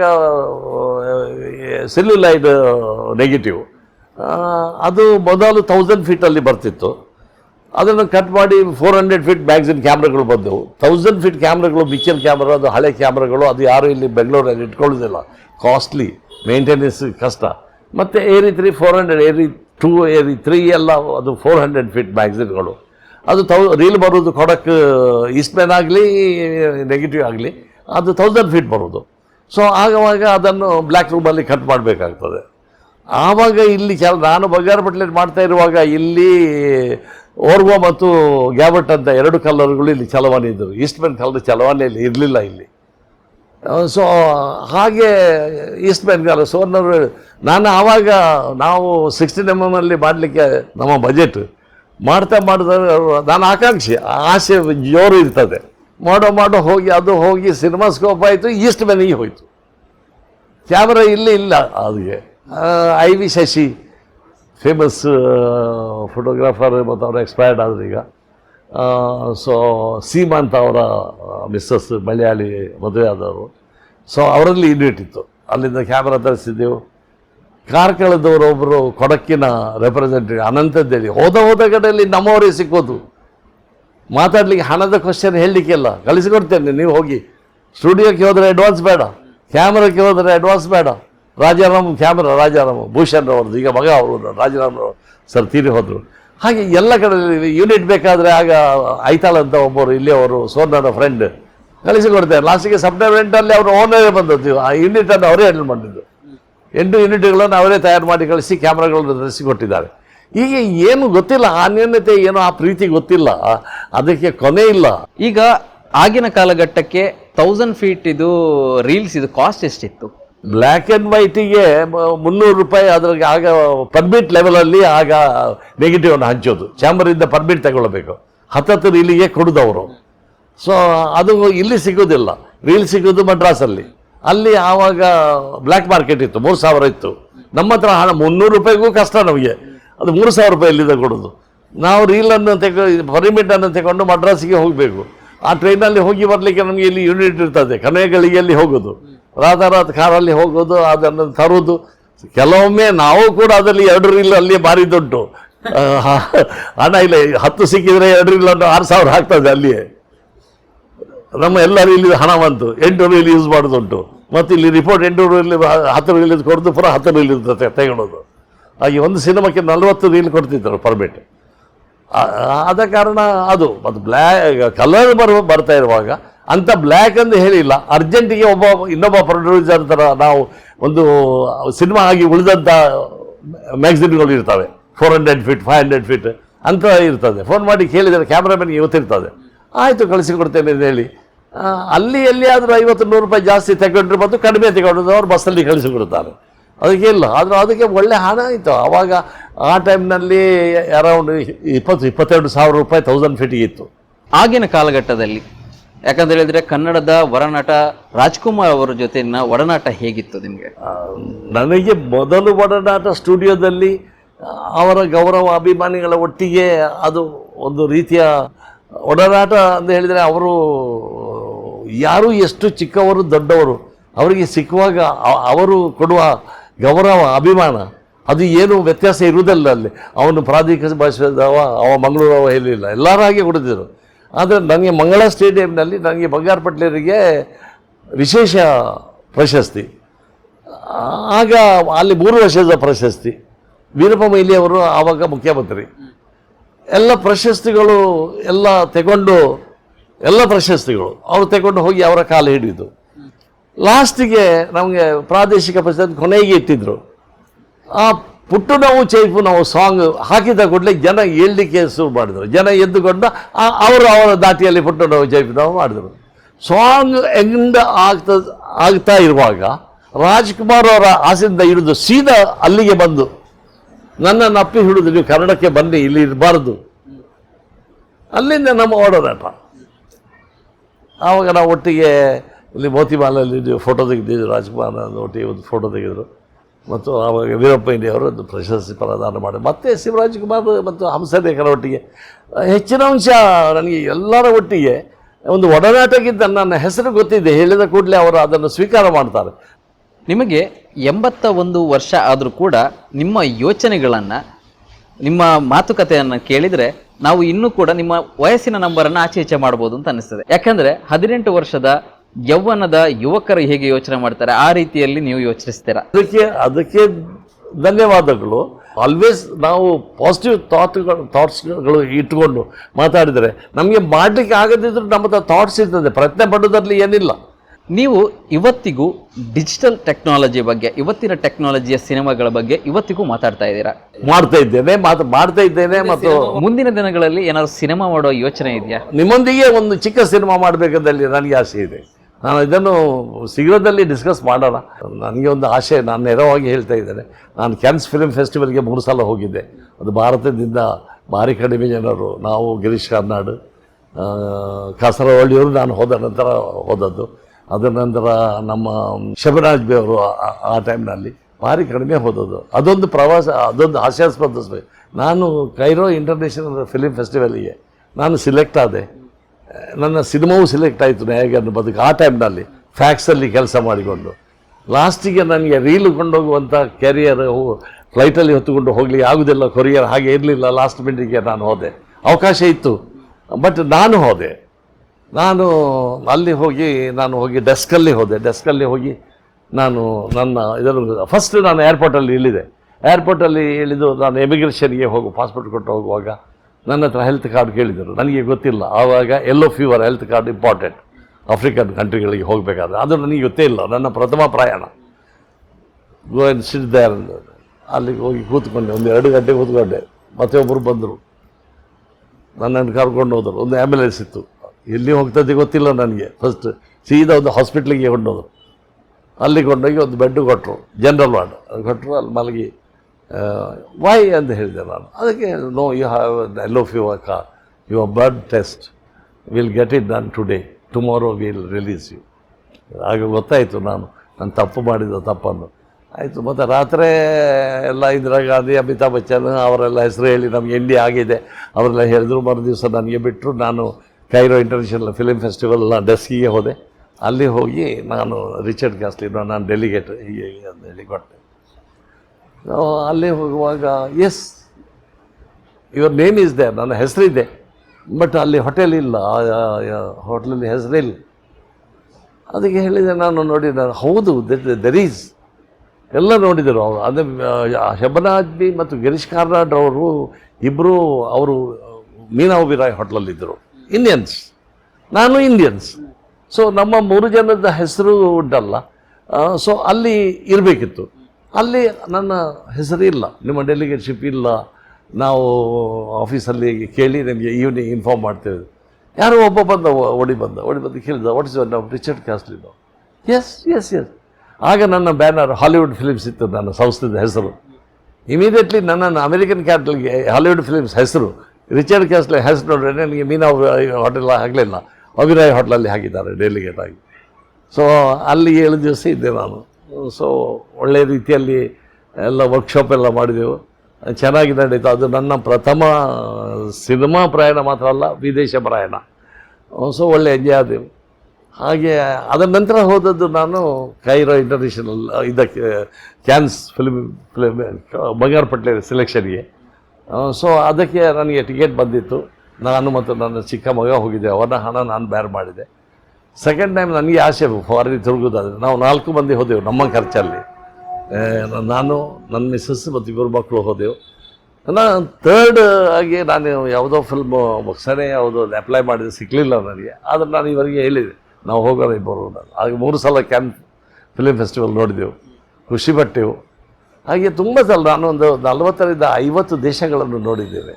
ಸೆಲ್ಯುಲೈಡ್ ನೆಗೆಟಿವ್ ಅದು ಮೊದಲು ತೌಸಂಡ್ ಫೀಟಲ್ಲಿ ಬರ್ತಿತ್ತು. ಅದನ್ನು ಕಟ್ ಮಾಡಿ ಫೋರ್ ಹಂಡ್ರೆಡ್ ಫೀಟ್ ಮ್ಯಾಗ್ಝಿನ್ ಕ್ಯಾಮ್ರಾಗಳು ಬಂದವು. ಥೌಸಂಡ್ ಫೀಟ್ ಕ್ಯಾಮ್ರಾಗಳು ಮಿಕ್ಕಿನ ಕ್ಯಾಮ್ರಾ ಅದು ಹಳೆ ಕ್ಯಾಮ್ರಾಗಳು ಅದು ಯಾರು ಇಲ್ಲಿ ಬೆಂಗಳೂರಲ್ಲಿ ಇಟ್ಕೊಳ್ಳೋದಿಲ್ಲ. ಕಾಸ್ಟ್ಲಿ ಮೇಂಟೆನೆನ್ಸ್ ಕಷ್ಟ. ಮತ್ತು ಏರಿ ತ್ರೀ ಫೋರ್ ಹಂಡ್ರೆಡ್ ಏರಿ ಟೂ ಏರಿ ತ್ರೀ ಎಲ್ಲ ಅದು ಫೋರ್ ಹಂಡ್ರೆಡ್ ಫೀಟ್ ಮ್ಯಾಗ್ಝಿನ್ಗಳು ಅದು ತೌ ರೀಲ್ ಬರೋದು ಕೊಡಕ್ ಈಸ್ಟ್ಮ್ಯಾನ್ ಆಗಲಿ ನೆಗೆಟಿವ್ ಆಗಲಿ, ಅದು ಥೌಸಂಡ್ ಫೀಟ್ ಬರೋದು ಸೊ ಆಗವಾಗ ಅದನ್ನು ಬ್ಲ್ಯಾಕ್ ರೂಮಲ್ಲಿ ಕಟ್ ಮಾಡಬೇಕಾಗ್ತದೆ. ಆವಾಗ ಇಲ್ಲಿ ಚಾಲ, ನಾನು ಬಂಗಾರಪಟ್ಲೆ ಮಾಡ್ತಾ ಇರುವಾಗ ಇಲ್ಲಿ ಓರ್ವ ಮತ್ತು ಗ್ಯಾಬಟ್ ಅಂತ ಎರಡು ಕಲರ್ಗಳು ಇಲ್ಲಿ ಚಲವಾಣಿ ಇದ್ದರು ಈಸ್ಟ್ಮ್ಯಾನ್ ಕಲರ್ ಚಲವಾಣಿಯಲ್ಲಿ ಇರಲಿಲ್ಲ ಇಲ್ಲಿ. ಸೊ ಹಾಗೆ ಈಸ್ಟ್ ಬೆಂಗಾಲ್ ಸುವರ್ಣರು ನಾನು ಆವಾಗ ನಾವು ಸಿಕ್ಸ್ಟೀನ್ ಎಂ ಎಮ್ಮಲ್ಲಿ ಮಾಡಲಿಕ್ಕೆ ನಮ್ಮ ಬಜೆಟ್ ಮಾಡ್ತಾ ಮಾಡಿದ್ರೆ ನಾನು ಆಕಾಂಕ್ಷಿ, ಆಸೆ ಜೋರು ಇರ್ತದೆ. ಮಾಡೋ ಮಾಡೋ, ಹೋಗಿ, ಅದು ಹೋಗಿ ಸಿನಿಮಾ ಸ್ಕೋಪ್ ಆಯಿತು ಈಸ್ಟ್ ಬೆನ್ನಿಗೆ ಹೋಯಿತು. ಕ್ಯಾಮ್ರಾ ಇಲ್ಲಿ ಇಲ್ಲ ಅದಕ್ಕೆ I V Shashi famous photographer ಮತ್ತು ಅವರು ಎಕ್ಸ್ಪೈರ್ಡ್ ಆದ್ರು ಈಗ ಸೊ ಅಂತ ಅವರ ಮಿಸ್ಸಸ್ ಮಲಯಾಳಿ ಮದುವೆ ಆದವರು. ಸೊ ಅವರಲ್ಲಿ ಯೂನಿಟ್ ಇತ್ತು. ಅಲ್ಲಿಂದ ಕ್ಯಾಮ್ರಾ ತರಿಸಿದ್ದೆವು. ಕಾರ್ಕಳದವರು ಒಬ್ಬರು ಕೊಡಕ್ಕಿನ ರೆಪ್ರೆಸೆಂಟೇಟಿವ್ ಅನಂತದ್ದೇಳಿ ಹೋದ ಹೋದ ಕಡೆಯಲ್ಲಿ ನಮ್ಮವರೇ ಸಿಕ್ಕೋದು. ಮಾತಾಡ್ಲಿಕ್ಕೆ ಹಣದ ಕ್ವಶನ್ ಹೇಳಲಿಕ್ಕೆಲ್ಲ ಕಳಿಸಿಕೊಡ್ತೇನೆ, ನೀವು ಹೋಗಿ. ಸ್ಟುಡಿಯೋಕ್ಕೆ ಹೋದರೆ ಅಡ್ವಾನ್ಸ್ ಬೇಡ. ಕ್ಯಾಮ್ರಾಕ್ಕೆ ಹೋದರೆ ಅಡ್ವಾನ್ಸ್ ಬೇಡ. ರಾಜಾರಾಮ್ ಕ್ಯಾಮ್ರ ರಾಜಾರಾಮ್ ಭೂಷಣ್ ಅವ್ರದ್ದು ಈಗ ಮಗ ಅವರು, ರಾಜಾರಾಮ್ ಸರ್ ತೀರಿ ಹೋದರು. ಹಾಗೆ ಎಲ್ಲ ಕಡೆ ಯೂನಿಟ್ ಬೇಕಾದರೆ ಆಗ ಐತಾಳ್ ಅಂತ ಒಬ್ಬರು, ಇಲ್ಲಿ ಅವರು ಸೋರ್ನರ ಫ್ರೆಂಡ್ ಕಳಿಸಿಕೊಡ್ತಾರೆ. ಲಾಸ್ಟಿಗೆ ಸಪ್ಟೆಂಟಲ್ಲಿ ಅವರು ಓನರೇ ಬಂದದ್ದು. ಆ ಯೂನಿಟನ್ನು ಅವರೇ ಹ್ಯಾಂಡಲ್ ಮಾಡಿದ್ದು. ಎಂಟು ಯೂನಿಟ್ಗಳನ್ನು ಅವರೇ ತಯಾರು ಮಾಡಿ ಕಳಿಸಿ ಕ್ಯಾಮ್ರಾಗಳನ್ನು ಧರಿಸಿಕೊಟ್ಟಿದ್ದಾರೆ ಈಗ ಏನು ಗೊತ್ತಿಲ್ಲ, ಆ ನ್ಯೂನ್ಯತೆ ಏನು ಆ ಪ್ರೀತಿ ಗೊತ್ತಿಲ್ಲ, ಅದಕ್ಕೆ ಕೊನೆ ಇಲ್ಲ. ಈಗ ಆಗಿನ ಕಾಲಘಟ್ಟಕ್ಕೆ ತೌಸಂಡ್ ಫೀಟ್ ಇದು ರೀಲ್ಸ್ ಇದು ಕಾಸ್ಟ್ ಎಷ್ಟಿತ್ತು? ಬ್ಲ್ಯಾಕ್ ಆ್ಯಂಡ್ ವೈಟಿಗೆ ಮುನ್ನೂರು ರೂಪಾಯಿ ಅದ್ರಿಗೆ ಆಗ ಪರ್ಮಿಟ್ ಲೆವೆಲಲ್ಲಿ ಆಗ ನೆಗೆಟಿವನ್ನು ಹಂಚೋದು. ಚಾಂಬರಿಂದ ಪರ್ಮಿಟ್ ತಗೊಳ್ಬೇಕು. ಹತ್ತತ್ತು ರೀಲಿಗೆ ಕೊಡೋದವರು. ಸೊ ಅದು ಇಲ್ಲಿ ಸಿಗೋದಿಲ್ಲ. ರೀಲ್ ಸಿಗೋದು ಮಡ್ರಾಸಲ್ಲಿ ಅಲ್ಲಿ ಆವಾಗ ಬ್ಲ್ಯಾಕ್ ಮಾರ್ಕೆಟ್ ಇತ್ತು. ಮೂರು ಸಾವಿರ ಇತ್ತು. ನಮ್ಮ ಹತ್ರ ಹಣ ಮುನ್ನೂರು ರೂಪಾಯಿಗೂ ಕಷ್ಟ ನಮಗೆ. ಅದು ಮೂರು ಸಾವಿರ ರೂಪಾಯಿ ಇಲ್ಲಿಂದ ಕೊಡೋದು? ನಾವು ರೀಲನ್ನು ಪರ್ಮಿಟ್ ಪರ್ಮಿಟನ್ನು ತಗೊಂಡು ಮಡ್ರಾಸಿಗೆ ಹೋಗಬೇಕು. ಆ ಟ್ರೈನಲ್ಲಿ ಹೋಗಿ ಬರಲಿಕ್ಕೆ ನಮಗೆ ಇಲ್ಲಿ ಯೂನಿಟ್ ಇರ್ತದೆ. ಕನೆಗಳಿಗೆಯಲ್ಲಿ ಹೋಗೋದು. ರಾಧಾರಾತ್ ಕಾರಲ್ಲಿ ಹೋಗೋದು, ಅದನ್ನು ತರೋದು. ಕೆಲವೊಮ್ಮೆ ನಾವು ಕೂಡ ಅದರಲ್ಲಿ ಎರಡು ರೀಲ್ ಅಲ್ಲಿ ಭಾರಿ ದುಡ್ಡು. ಹಣ ಇಲ್ಲ, ಹತ್ತು ಸಿಕ್ಕಿದ್ರೆ ಎರಡು ರೀಲ್ ಆರು ಸಾವಿರ ಆಗ್ತದೆ ಅಲ್ಲಿಯೇ. ನಮ್ಮ ಎಲ್ಲ ರೀಲ್ ಹಣ ಬಂತು, ಎಂಟು ರೀಲ್ ಯೂಸ್ ಮಾಡೋದುಂಟು. ಮತ್ತು ಇಲ್ಲಿ ರಿಪೋರ್ಟ್ ಎಂಟು ರೀಲ್ ಹತ್ತು ರೀಲ್ ಕೊಡೋದು, ಪುನಃ ಹತ್ತು ರೀಲ್ ಇರ್ತದೆ ತೆಗೊಳ್ಳೋದು ಹಾಗೆ ಒಂದು ಸಿನಿಮಾಕ್ಕೆ ನಲವತ್ತು ರೀಲ್ ಕೊಡ್ತಿದ್ದರು ಪರ್ಮಿಟ್ ಆದ ಕಾರಣ ಅದು. ಮತ್ತು ಬ್ಲ್ಯಾ ಕಲರ್ ಬರುವ, ಬರ್ತಾ ಇರುವಾಗ ಅಂಥ ಬ್ಲ್ಯಾಕ್ ಅಂತ ಹೇಳಿಲ್ಲ. ಅರ್ಜೆಂಟಿಗೆ ಒಬ್ಬ ಇನ್ನೊಬ್ಬ ಪ್ರೊಡ್ಯೂಸರ್ ಥರ ನಾವು ಒಂದು ಸಿನಿಮಾ ಆಗಿ ಉಳಿದಂಥ ಮ್ಯಾಗ್ಝಿನ್ಗಳು ಇರ್ತವೆ. Four hundred feet five hundred feet ಅಂತ ಇರ್ತದೆ. ಫೋನ್ ಮಾಡಿ ಕೇಳಿದರೆ ಕ್ಯಾಮ್ರಾಮನ್ಗೆ ಇವತ್ತಿರ್ತದೆ ಆಯಿತು, ಕಳಿಸಿಕೊಡ್ತೇನೆ ಅಂತ ಹೇಳಿ. ಅಲ್ಲಿ ಎಲ್ಲಿ ಆದರೂ ಐವತ್ತು, ನೂರು ರೂಪಾಯಿ ಜಾಸ್ತಿ ತೆಗೊಂಡ್ರೆ ಮತ್ತು ಕಡಿಮೆ ತಗೊಂಡು ಅವ್ರು ಬಸ್ಸಲ್ಲಿ ಕಳಿಸಿಕೊಡ್ತಾರೆ ಅದಕ್ಕೆ ಇಲ್ಲ. ಆದರೆ ಅದಕ್ಕೆ ಒಳ್ಳೆ ಹಣ ಆಯಿತು. ಆವಾಗ ಆ ಟೈಮ್ನಲ್ಲಿ ಅರೌಂಡ್ ಇಪ್ಪತ್ತು, ಇಪ್ಪತ್ತೆರಡು ಸಾವಿರ ರೂಪಾಯಿ ತೌಸಂಡ್ ಫೀಟಿಗೆ ಇತ್ತು. ಆಗಿನ ಕಾಲಘಟ್ಟದಲ್ಲಿ ಯಾಕಂತ ಹೇಳಿದ್ರೆ ಕನ್ನಡದ ವರನಟ ರಾಜ್ಕುಮಾರ್ ಅವರ ಜೊತೆನ ಒಡನಾಟ ಹೇಗಿತ್ತು ನಿಮಗೆ? ನನಗೆ ಮೊದಲು ಒಡನಾಟ ಸ್ಟುಡಿಯೋದಲ್ಲಿ ಅವರ ಗೌರವ, ಅಭಿಮಾನಿಗಳ ಒಟ್ಟಿಗೆ ಅದು ಒಂದು ರೀತಿಯ ಒಡನಾಟ ಅಂತ ಹೇಳಿದರೆ ಅವರು ಯಾರು ಎಷ್ಟು ಚಿಕ್ಕವರು, ದೊಡ್ಡವರು, ಅವರಿಗೆ ಸಿಕ್ಕುವಾಗ ಅವರು ಕೊಡುವ ಗೌರವ, ಅಭಿಮಾನ, ಅದು ಏನು ವ್ಯತ್ಯಾಸ ಇರುವುದಲ್ಲ ಅಲ್ಲಿ. ಅವನು ಪ್ರಾದೇಶಿಕ ಭಾಷೆದವ, ಅವ ಮಂಗಳೂರವ ಹೇಳಿಲ್ಲ. ಎಲ್ಲರ ಹಾಗೆ ಆದರೆ ನನಗೆ ಮಂಗಳ ಸ್ಟೇಡಿಯಂನಲ್ಲಿ ನನಗೆ ಬಂಗಾರಪಟ್ಲೇರಿಗೆ ವಿಶೇಷ ಪ್ರಶಸ್ತಿ. ಆಗ ಅಲ್ಲಿ ಮೂರು ವರ್ಷದ ಪ್ರಶಸ್ತಿ. ವೀರಪ್ಪ ಮೊಯ್ಲಿಯವರು ಆವಾಗ ಮುಖ್ಯಮಂತ್ರಿ. ಎಲ್ಲ ಪ್ರಶಸ್ತಿಗಳು ಎಲ್ಲ ತಗೊಂಡು ಎಲ್ಲ ಪ್ರಶಸ್ತಿಗಳು ಅವರು ತಗೊಂಡು ಹೋಗಿ ಅವರ ಕಾಲು ಹಿಡಿದು. ಲಾಸ್ಟಿಗೆ ನಮಗೆ ಪ್ರಾದೇಶಿಕ ಪ್ರಶಸ್ತಿ ಕೊನೆಗೆ ಇಟ್ಟಿದ್ದರು ಆ ಪುಟ್ಟು ನೋವು ಚೈಪು ನಾವು ಸಾಂಗ್ ಹಾಕಿದ ಕೂಡಲೇ ಜನ ಹೇಳಲಿಕ್ಕೆ ಶುರು ಮಾಡಿದರು. ಜನ ಎದ್ದುಕೊಂಡು ಅವರು ಅವರ ದಾಟಿಯಲ್ಲಿ ಪುಟ್ಟು ನೋವು ಚೈಪು ನಾವು ಮಾಡಿದರು. ಸಾಂಗ್ ಎಂಡ್ ಆಗ್ತಾ ಆಗ್ತಾ ಇರುವಾಗ ರಾಜ್ಕುಮಾರ್ ಅವರ ಆಸೆಯಿಂದ ಹಿಡಿದು ಸೀದಾ ಅಲ್ಲಿಗೆ ಬಂದು, ನನ್ನನ್ನು ಅಪ್ಪಿ ಹಿಡಿದು ನೀವು ಕನ್ನಡಕ್ಕೆ ಬನ್ನಿ, ಇಲ್ಲಿ ಇರಬಾರ್ದು. ಅಲ್ಲಿಂದ ನಮ್ಮ ಓಡೋರಾಟ ಆವಾಗ ನಾವು ಒಟ್ಟಿಗೆ ಇಲ್ಲಿ ಮೋತಿಮಾಲಲ್ಲಿ ಫೋಟೋ ತೆಗೆದಿದ್ದು ರಾಜ್ಕುಮಾರ್ ಒಟ್ಟಿಗೆ ಒಂದು ಫೋಟೋ ತೆಗೆದರು. ಮತ್ತು ಆವಾಗ ವೀರಪ್ಪ ಒಂದು ಪ್ರಶಸ್ತಿ ಪ್ರದಾನ ಮಾಡಿ. ಮತ್ತೆ ಶಿವರಾಜ್ ಕುಮಾರ್ ಮತ್ತು ಹಂಸಲೇಖರ ಒಟ್ಟಿಗೆ ಹೆಚ್ಚಿನ ಅಂಶ ನನಗೆ ಎಲ್ಲರ ಒಟ್ಟಿಗೆ ಒಂದು ಒಡನಾಟಕ್ಕಿಂತ ನನ್ನ ಹೆಸರು ಗೊತ್ತಿದೆ. ಹೇಳಿದ ಕೂಡಲೇ ಅವರು ಅದನ್ನು ಸ್ವೀಕಾರ ಮಾಡ್ತಾರೆ. ನಿಮಗೆ ಎಂಬತ್ತ ಒಂದು ವರ್ಷ ಆದರೂ ಕೂಡ ನಿಮ್ಮ ಯೋಚನೆಗಳನ್ನು, ನಿಮ್ಮ ಮಾತುಕತೆಯನ್ನು ಕೇಳಿದರೆ ನಾವು ಇನ್ನೂ ಕೂಡ ನಿಮ್ಮ ವಯಸ್ಸಿನ ನಂಬರನ್ನು ಆಚೆ ಈಚೆ ಮಾಡ್ಬೋದು ಅಂತ ಅನಿಸ್ತದೆ. ಯಾಕಂದರೆ ಹದಿನೆಂಟು ವರ್ಷದ ಯೌವನದ ಯುವಕರು ಹೇಗೆ ಯೋಚನೆ ಮಾಡ್ತಾರೆ? ಆ ರೀತಿಯಲ್ಲಿ ನೀವು ಯೋಚಿಸ್ತೀರಾ? ಅದಕ್ಕೆ ಅದಕ್ಕೆ ಧನ್ಯವಾದಗಳು. ಆಲ್ವೇಸ್ ನಾವು ಪಾಸಿಟಿವ್ ಥಾಟ್ಗಳು ಥಾಟ್ಸ್ಗಳು ಇಟ್ಕೊಂಡು ಮಾತಾಡಿದರೆ ನಮಗೆ ಮಾಡಲಿಕ್ಕೆ ಆಗದಿದ್ದರೂ ನಮ್ಮ ಹತ್ರ ಥಾಟ್ಸ್ ಇರ್ತದೆ. ಪ್ರಯತ್ನ ಪಡೋದ್ರಲ್ಲಿ ಏನಿಲ್ಲ. ನೀವು ಇವತ್ತಿಗೂ ಡಿಜಿಟಲ್ ಟೆಕ್ನಾಲಜಿ ಬಗ್ಗೆ ಇವತ್ತಿನ ಟೆಕ್ನಾಲಜಿಯ ಸಿನಿಮಾಗಳ ಬಗ್ಗೆ ಇವತ್ತಿಗೂ ಮಾತಾಡ್ತಾ ಇದ್ದೀರಾ? ಮಾಡ್ತಾ ಇದ್ದೇನೆ ಮಾತು ಮಾಡ್ತಾ ಇದ್ದೇನೆ ಮತ್ತು ಮುಂದಿನ ದಿನಗಳಲ್ಲಿ ಏನಾದ್ರು ಸಿನಿಮಾ ಮಾಡೋ ಯೋಚನೆ ಇದೆಯಾ? ನಿಮ್ಮೊಂದಿಗೆ ಒಂದು ಚಿಕ್ಕ ಸಿನಿಮಾ ಮಾಡಬೇಕಂದಲ್ಲಿ ನನಗೆ ಆಸೆ ಇದೆ. ನಾನು ಇದನ್ನು ಶೀಘ್ರದಲ್ಲಿ ಡಿಸ್ಕಸ್ ಮಾಡೋಣ. ನನಗೆ ಒಂದು ಆಸೆ ನಾನು ನೇರವಾಗಿ ಹೇಳ್ತಾ ಇದ್ದೇನೆ. ನಾನು ಕ್ಯಾನ್ಸ್ ಫಿಲ್ಮ್ ಫೆಸ್ಟಿವಲ್ಗೆ ಮೂರು ಸಲ ಹೋಗಿದ್ದೆ. ಅದು ಭಾರತದಿಂದ ಭಾರಿ ಕಡಿಮೆ ಜನರು ನಾವು ಗಿರೀಶ್ ಕಾರ್ನಾಡ್ ಕಾಸರವಳ್ಳಿಯವರು ನಾನು ಹೋದ ನಂತರ ಹೋದದ್ದು. ಅದರ ನಂತರ ನಮ್ಮ ಶಬರಾಜ್ ಬಿ ಅವರು ಆ- ಟೈಮ್ನಲ್ಲಿ ಭಾರಿ ಕಡಿಮೆ ಹೋದದ್ದು. ಅದೊಂದು ಪ್ರವಾಸ, ಅದೊಂದು ಹಾಸ್ಯಾಸ್ಪದ ಸ್ಪ- ನಾನು ಕೈರೋ ಇಂಟರ್ನ್ಯಾಷನಲ್ ಫಿಲಿಮ್ ಫೆಸ್ಟಿವಲ್ಗೆ ನಾನು ಸಿಲೆಕ್ಟ್ ಆದೆ. ನನ್ನ ಸಿನಿಮಾವು ಸೆಲೆಕ್ಟ್ ಆಯಿತು ಹೇಗೆ ಬದುಕು. ಆ ಟೈಮ್ನಲ್ಲಿ ಫ್ಯಾಕ್ಸಲ್ಲಿ ಕೆಲಸ ಮಾಡಿಕೊಂಡು. ಲಾಸ್ಟಿಗೆ ನನಗೆ ರೀಲ್ ಕೊಂಡೋಗುವಂಥ ಕೆರಿಯರ್ ಫ್ಲೈಟಲ್ಲಿ ಹೊತ್ತುಕೊಂಡು ಹೋಗಲಿ ಆಗುದಿಲ್ಲ. ಕೊರಿಯರ್ ಹಾಗೆ ಇರಲಿಲ್ಲ. ಲಾಸ್ಟ್ ಮಿನಿಟಿಗೆ ನಾನು ಹೋದೆ. ಅವಕಾಶ ಇತ್ತು. ಬಟ್ ನಾನು ಹೋದೆ. ನಾನು ಅಲ್ಲಿ ಹೋಗಿ ನಾನು ಹೋಗಿ ಡೆಸ್ಕಲ್ಲಿ ಹೋದೆ. ಡೆಸ್ಕಲ್ಲಿ ಹೋಗಿ ನಾನು ನನ್ನ ಇದರ ಫಸ್ಟ್ ನಾನು ಏರ್ಪೋರ್ಟಲ್ಲಿ ಇಳಿದೆ. ಏರ್ಪೋರ್ಟಲ್ಲಿ ಇಳಿದು ನಾನು ಎಮಿಗ್ರೇಷನ್ಗೆ ಹೋಗು ಪಾಸ್ಪೋರ್ಟ್ ಕೊಟ್ಟು ಹೋಗುವಾಗ ನನ್ನ ಹತ್ರ ಹೆಲ್ತ್ ಕಾರ್ಡ್ ಕೇಳಿದರು. ನನಗೆ ಗೊತ್ತಿಲ್ಲ. ಆವಾಗ yellow fever health card important African ಕಂಟ್ರಿಗಳಿಗೆ ಹೋಗಬೇಕಾದ್ರೆ. ಅದು ನನಗೆ ಗೊತ್ತೇ ಇಲ್ಲ. ನನ್ನ ಪ್ರಥಮ ಪ್ರಯಾಣ. ಗೋ ಆ್ಯಂಡ್ ಸಿಟ್ ದೇರ್ ಅಲ್ಲಿಗೆ ಹೋಗಿ ಕೂತ್ಕೊಂಡೆ. ಒಂದು ಎರಡು ಗಂಟೆ ಕೂತ್ಕೊಂಡೆ. ಮತ್ತೆ ಒಬ್ಬರು ಬಂದರು. ನನ್ನನ್ನು ಕರ್ಕೊಂಡು ಹೋದರು. ಒಂದು ಆ್ಯಂಬುಲೆನ್ಸ್ ಇತ್ತು. ಎಲ್ಲಿ ಹೋಗ್ತದೆ ಗೊತ್ತಿಲ್ಲ ನನಗೆ. ಫಸ್ಟ್ ಸೀದಾ ಒಂದು ಹಾಸ್ಪಿಟ್ಲಿಗೆ ಕೊಂಡೋದ್ರು. ಅಲ್ಲಿ ಕೊಂಡೋಗಿ ಒಂದು ಬೆಡ್ ಕೊಟ್ಟರು ಜನರಲ್ ವಾರ್ಡ್ ಕೊಟ್ಟರು ಅಲ್ಲಿ ಮಲಗಿ. ವೈ ಅಂತ ಹೇಳಿದೆ ನಾನು. ಅದಕ್ಕೆ no you have yellow fever card your blood test will get it done today tomorrow will release you ಆಗ ಗೊತ್ತಾಯಿತು ನಾನು ನಾನು ತಪ್ಪು ಮಾಡಿದ ತಪ್ಪನ್ನು. ಆಯಿತು, ಮತ್ತು ರಾತ್ರಿ ಎಲ್ಲ ಇಂದಿರಾ ಗಾಂಧಿ, ಅಮಿತಾಬ್ ಬಚ್ಚನ್, ಅವರೆಲ್ಲ ಹೆಸರು ಹೇಳಿ ನಮಗೆ ಇಂಡಿಯಾ ಆಗಿದೆ. ಅವರೆಲ್ಲ ಹೇಳಿದ್ರು ಮರು ದಿವಸ ನನಗೆ ಬಿಟ್ಟರು ನಾನು ಕೈರೋ ಇಂಟರ್ನ್ಯಾಷನಲ್ ಫಿಲಿಮ್ ಫೆಸ್ಟಿವಲ್ ಡೆಸ್ಕಿಗೆ ಹೋದೆ. ಅಲ್ಲಿ ಹೋಗಿ ನಾನು ರಿಚರ್ಡ್ ಕಾಸ್ಲಿ ನಾನು ಡೆಲಿಗೇಟ್ ಹೀಗೆ ಅಂತ ಹೇಳಿ ಕೊಟ್ಟೆ ಅಲ್ಲಿ ಹೋಗುವಾಗ yes your name is there ನನ್ನ ಹೆಸರಿದೆ. ಬಟ್ ಅಲ್ಲಿ ಹೋಟೆಲ್ ಇಲ್ಲ ಹೋಟ್ಲಲ್ಲಿ ಹೆಸರಿಲ್ಲ ಅದಕ್ಕೆ ಹೇಳಿದೆ, ನಾನು ನೋಡಿ, ನಾನು ಹೌದು ದೆರ್ ಈಸ್ ಎಲ್ಲ ನೋಡಿದರು ಅವರು. ಅಂದರೆ ಶಬನಾಜ್ ಬಿ ಮತ್ತು ಗಿರೀಶ್ ಕಾರ್ನಾಡ್ ಅವರು ಇಬ್ಬರು ಅವರು, ಮೀನಾ ಉಬಿರಾಯ್ ಹೋಟ್ಲಲ್ಲಿದ್ದರು. ಇಂಡಿಯನ್ಸ್ ನಾನು ಇಂಡಿಯನ್ಸ್ ಸೊ ನಮ್ಮ ಮೂರು ಜನದ ಹೆಸರು ಉಡ್ಡಲ್ಲ ಸೊ ಅಲ್ಲಿ ಇರಬೇಕಿತ್ತು. ಅಲ್ಲಿ ನನ್ನ ಹೆಸರು ಇಲ್ಲ. ನಿಮ್ಮ ಡೆಲಿಗೇಟ್ಶಿಪ್ ಇಲ್ಲ. ನಾವು ಆಫೀಸಲ್ಲಿ ಕೇಳಿ ನಿಮಗೆ ಈವ್ನಿಂಗ್ ಇನ್ಫಾರ್ಮ್ ಮಾಡ್ತೇವೆ. ಯಾರೋ ಒಬ್ಬ ಬಂದ, ಓಡಿ ಬಂದ. ಓಡಿ ಬಂದು ಕೇಳಿದ ವಾಟ್ ಇಸ್ ನಾವು ರಿಚರ್ಡ್ ಕ್ಯಾಸ್ಲಿ ನಾವು ಎಸ್ ಎಸ್ ಎಸ್ ಆಗ ನನ್ನ ಬ್ಯಾನರ್ ಹಾಲಿವುಡ್ ಫಿಲಿಮ್ಸ್ ಇತ್ತು, ನನ್ನ ಸಂಸ್ಥೆದ ಹೆಸರು. ಇಮಿಡಿಯೇಟ್ಲಿ ನನ್ನನ್ನು ಅಮೆರಿಕನ್ ಕ್ಯಾಪಿಟಲ್ಗೆ ಹಾಲಿವುಡ್ ಫಿಲಿಮ್ಸ್ ಹೆಸರು. ರಿಚರ್ಡ್ ಕ್ಯಾಸ್ಟ್ಲಿ ಹೆಸರು ನೋಡ್ರೆ ನನಗೆ ಮೀನಾ ಹೋಟೆಲ್ ಆಗಲಿಲ್ಲ. ಅಭಿರಾಯ್ ಹೋಟ್ಲಲ್ಲಿ ಹಾಕಿದ್ದಾರೆ ಡೆಲಿಗೇಟ್ ಆಗಿ. ಸೊ ಅಲ್ಲಿ ಏಳು ದಿವಸ ಇದ್ದೆ ನಾನು. ಸೊ ಒಳ್ಳೆಯ ರೀತಿಯಲ್ಲಿ ಎಲ್ಲ ವರ್ಕ್ಶಾಪ್ ಎಲ್ಲ ಮಾಡಿದೆವು. ಚೆನ್ನಾಗಿ ನಡೀತು. ಅದು ನನ್ನ ಪ್ರಥಮ ಸಿನಿಮಾ ಪ್ರಯಾಣ ಮಾತ್ರ ಅಲ್ಲ, ವಿದೇಶ ಪ್ರಯಾಣ. ಸೊ ಒಳ್ಳೆ ಎಂಜಾಯ್ ಆದೆವು. ಹಾಗೆ, ಅದರ ನಂತರ ಹೋದದ್ದು ನಾನು ಕೈರೋ ಇಂಟರ್ನ್ಯಾಷನಲ್ ಇದಕ್ಕೆ ಚಾನ್ಸ್ ಫಿಲ್ಮ್ ಫಿಲ್ಮ್ ಬಂಗಾರಪಟ್ಲೆ ಸೆಲೆಕ್ಷನ್ಗೆ ಸೊ ಅದಕ್ಕೆ ನನಗೆ ಟಿಕೆಟ್ ಬಂದಿತ್ತು. ನಾನು ಮತ್ತು ನನ್ನ ಚಿಕ್ಕ ಮಗ ಹೋಗಿದ್ದೆ ಅವನ ಹಣ ನಾನು ಬ್ಯಾರ್ ಮಾಡಿದೆ. ಸೆಕೆಂಡ್ ಟೈಮ್ ನನಗೆ ಆಸೆ ಫಾರಿನ್ ತಿರುಗೋದಾದ್ರೆ. ನಾವು ನಾಲ್ಕು ಮಂದಿ ಹೋದೆವು ನಮ್ಮ ಖರ್ಚಲ್ಲಿ. ನಾನು, ನನ್ನ ಮಿಸ್ಸಸ್ ಮತ್ತು ಇಬ್ಬರು ಮಕ್ಕಳು ಹೋದೆವು. ನಾನು ಥರ್ಡ್ ಆಗಿ ನಾನು ಯಾವುದೋ ಫಿಲ್ಮು ಮುಗ್ಸಣೆ ಯಾವುದೋ ಅಪ್ಲೈ ಮಾಡಿದೆ ಸಿಕ್ಕಲಿಲ್ಲ ನನಗೆ. ಆದರೆ ನಾನು ಇವರಿಗೆ ಹೇಳಿದೆ, ನಾವು ಹೋಗೋಣ ಇಬ್ಬರು ನಾನು ಮೂರು ಸಲ ಕ್ಯಾನ್ ಫಿಲಿಮ್ ಫೆಸ್ಟಿವಲ್ ನೋಡಿದೆವು. ಖುಷಿ ಪಟ್ಟೆವು. ಹಾಗೆ ತುಂಬ ಸಲ ನಾನು ಒಂದು ನಲವತ್ತರಿಂದ ಐವತ್ತು ದೇಶಗಳನ್ನು ನೋಡಿದ್ದೇನೆ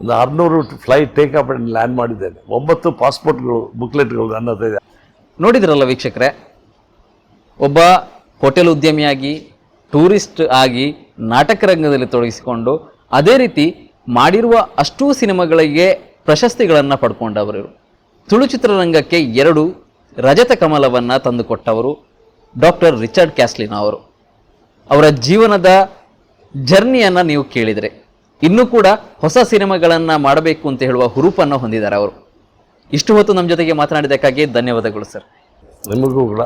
ಒಂದು ಆರುನೂರು flight take off and land ಮಾಡಿದ್ದೇನೆ. ಒಂಬತ್ತು ಪಾಸ್ಪೋರ್ಟ್ಗಳು, ಬುಕ್ಲೆಟ್ಗಳು ನನ್ನ ಇದೆ. ನೋಡಿದ್ರಲ್ಲ ವೀಕ್ಷಕರೇ? ಒಬ್ಬ ಹೋಟೆಲ್ ಉದ್ಯಮಿಯಾಗಿ, ಟೂರಿಸ್ಟ್ ಆಗಿ ನಾಟಕ ರಂಗದಲ್ಲಿ ತೊಡಗಿಸಿಕೊಂಡು, ಅದೇ ರೀತಿ ಮಾಡಿರುವ ಅಷ್ಟೂ ಸಿನಿಮಾಗಳಿಗೆ ಪ್ರಶಸ್ತಿಗಳನ್ನು ಪಡ್ಕೊಂಡವರು ತುಳು ಚಿತ್ರರಂಗಕ್ಕೆ ಎರಡು ರಜತ ಕಮಲವನ್ನು ತಂದುಕೊಟ್ಟವರು ಡಾಕ್ಟರ್ ರಿಚರ್ಡ್ ಕ್ಯಾಸ್ಲಿನ್ ಅವರು. ಅವರ ಜೀವನದ ಜರ್ನಿಯನ್ನು ನೀವು ಕೇಳಿದರೆ ಇನ್ನೂ ಕೂಡ ಹೊಸ ಸಿನಿಮಾಗಳನ್ನು ಮಾಡಬೇಕು ಅಂತ ಹೇಳುವ ಹುರುಪನ್ನು ಹೊಂದಿದ್ದಾರೆ ಅವರು. ಇಷ್ಟು ಹೊತ್ತು ನಮ್ಮ ಜೊತೆಗೆ ಮಾತನಾಡಿದ್ದಕ್ಕಾಗಿ ಧನ್ಯವಾದಗಳು ಸರ್. ನಿಮಗೂ ಕೂಡ.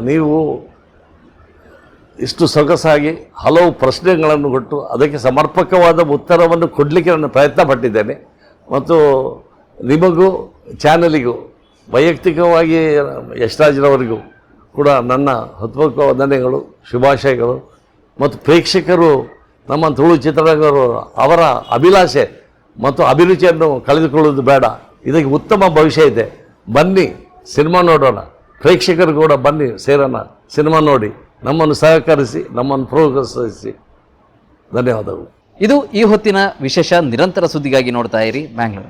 ನೀವು ಇಷ್ಟು ಸೊಗಸಾಗಿ ಹಲವು ಪ್ರಶ್ನೆಗಳನ್ನು ಕೊಟ್ಟು ಅದಕ್ಕೆ ಸಮರ್ಪಕವಾದ ಉತ್ತರವನ್ನು ಕೊಡಲಿಕ್ಕೆ ನಾನು ಪ್ರಯತ್ನ ಪಟ್ಟಿದ್ದೇನೆ ಮತ್ತು ನಿಮಗೂ, ಚಾನಲಿಗೂ, ವೈಯಕ್ತಿಕವಾಗಿ ಯಶರಾಜ್ರವರಿಗೂ ಕೂಡ ನನ್ನ ಹೃತ್ಪೂರ್ವಕ ವಂದನೆಗಳು, ಶುಭಾಶಯಗಳು. ಮತ್ತು ಪ್ರೇಕ್ಷಕರು ನಮ್ಮ ತುಳು ಚಿತ್ರರಂಗರು ಅವರ ಅಭಿಲಾಷೆ ಮತ್ತು ಅಭಿರುಚಿಯನ್ನು ಕಳೆದುಕೊಳ್ಳುವುದು ಬೇಡ. ಇದಕ್ಕೆ ಉತ್ತಮ ಭವಿಷ್ಯ ಇದೆ. ಬನ್ನಿ ಸಿನಿಮಾ ನೋಡೋಣ. ಪ್ರೇಕ್ಷಕರು ಕೂಡ ಬನ್ನಿ ಸೇರೋಣ. ಸಿನಿಮಾ ನೋಡಿ. ನಮ್ಮನ್ನು ಸಹಕರಿಸಿ, ನಮ್ಮನ್ನು ಪ್ರೋತ್ಸಾಹಿಸಿ. ಧನ್ಯವಾದಗಳು. ಇದು ಈ ಹೊತ್ತಿನ ವಿಶೇಷ ನಿರಂತರ ಸುದ್ದಿಗಾಗಿ ನೋಡ್ತಾ ಇರಿ ಬ್ಯಾಂಗ್ಳೂರ್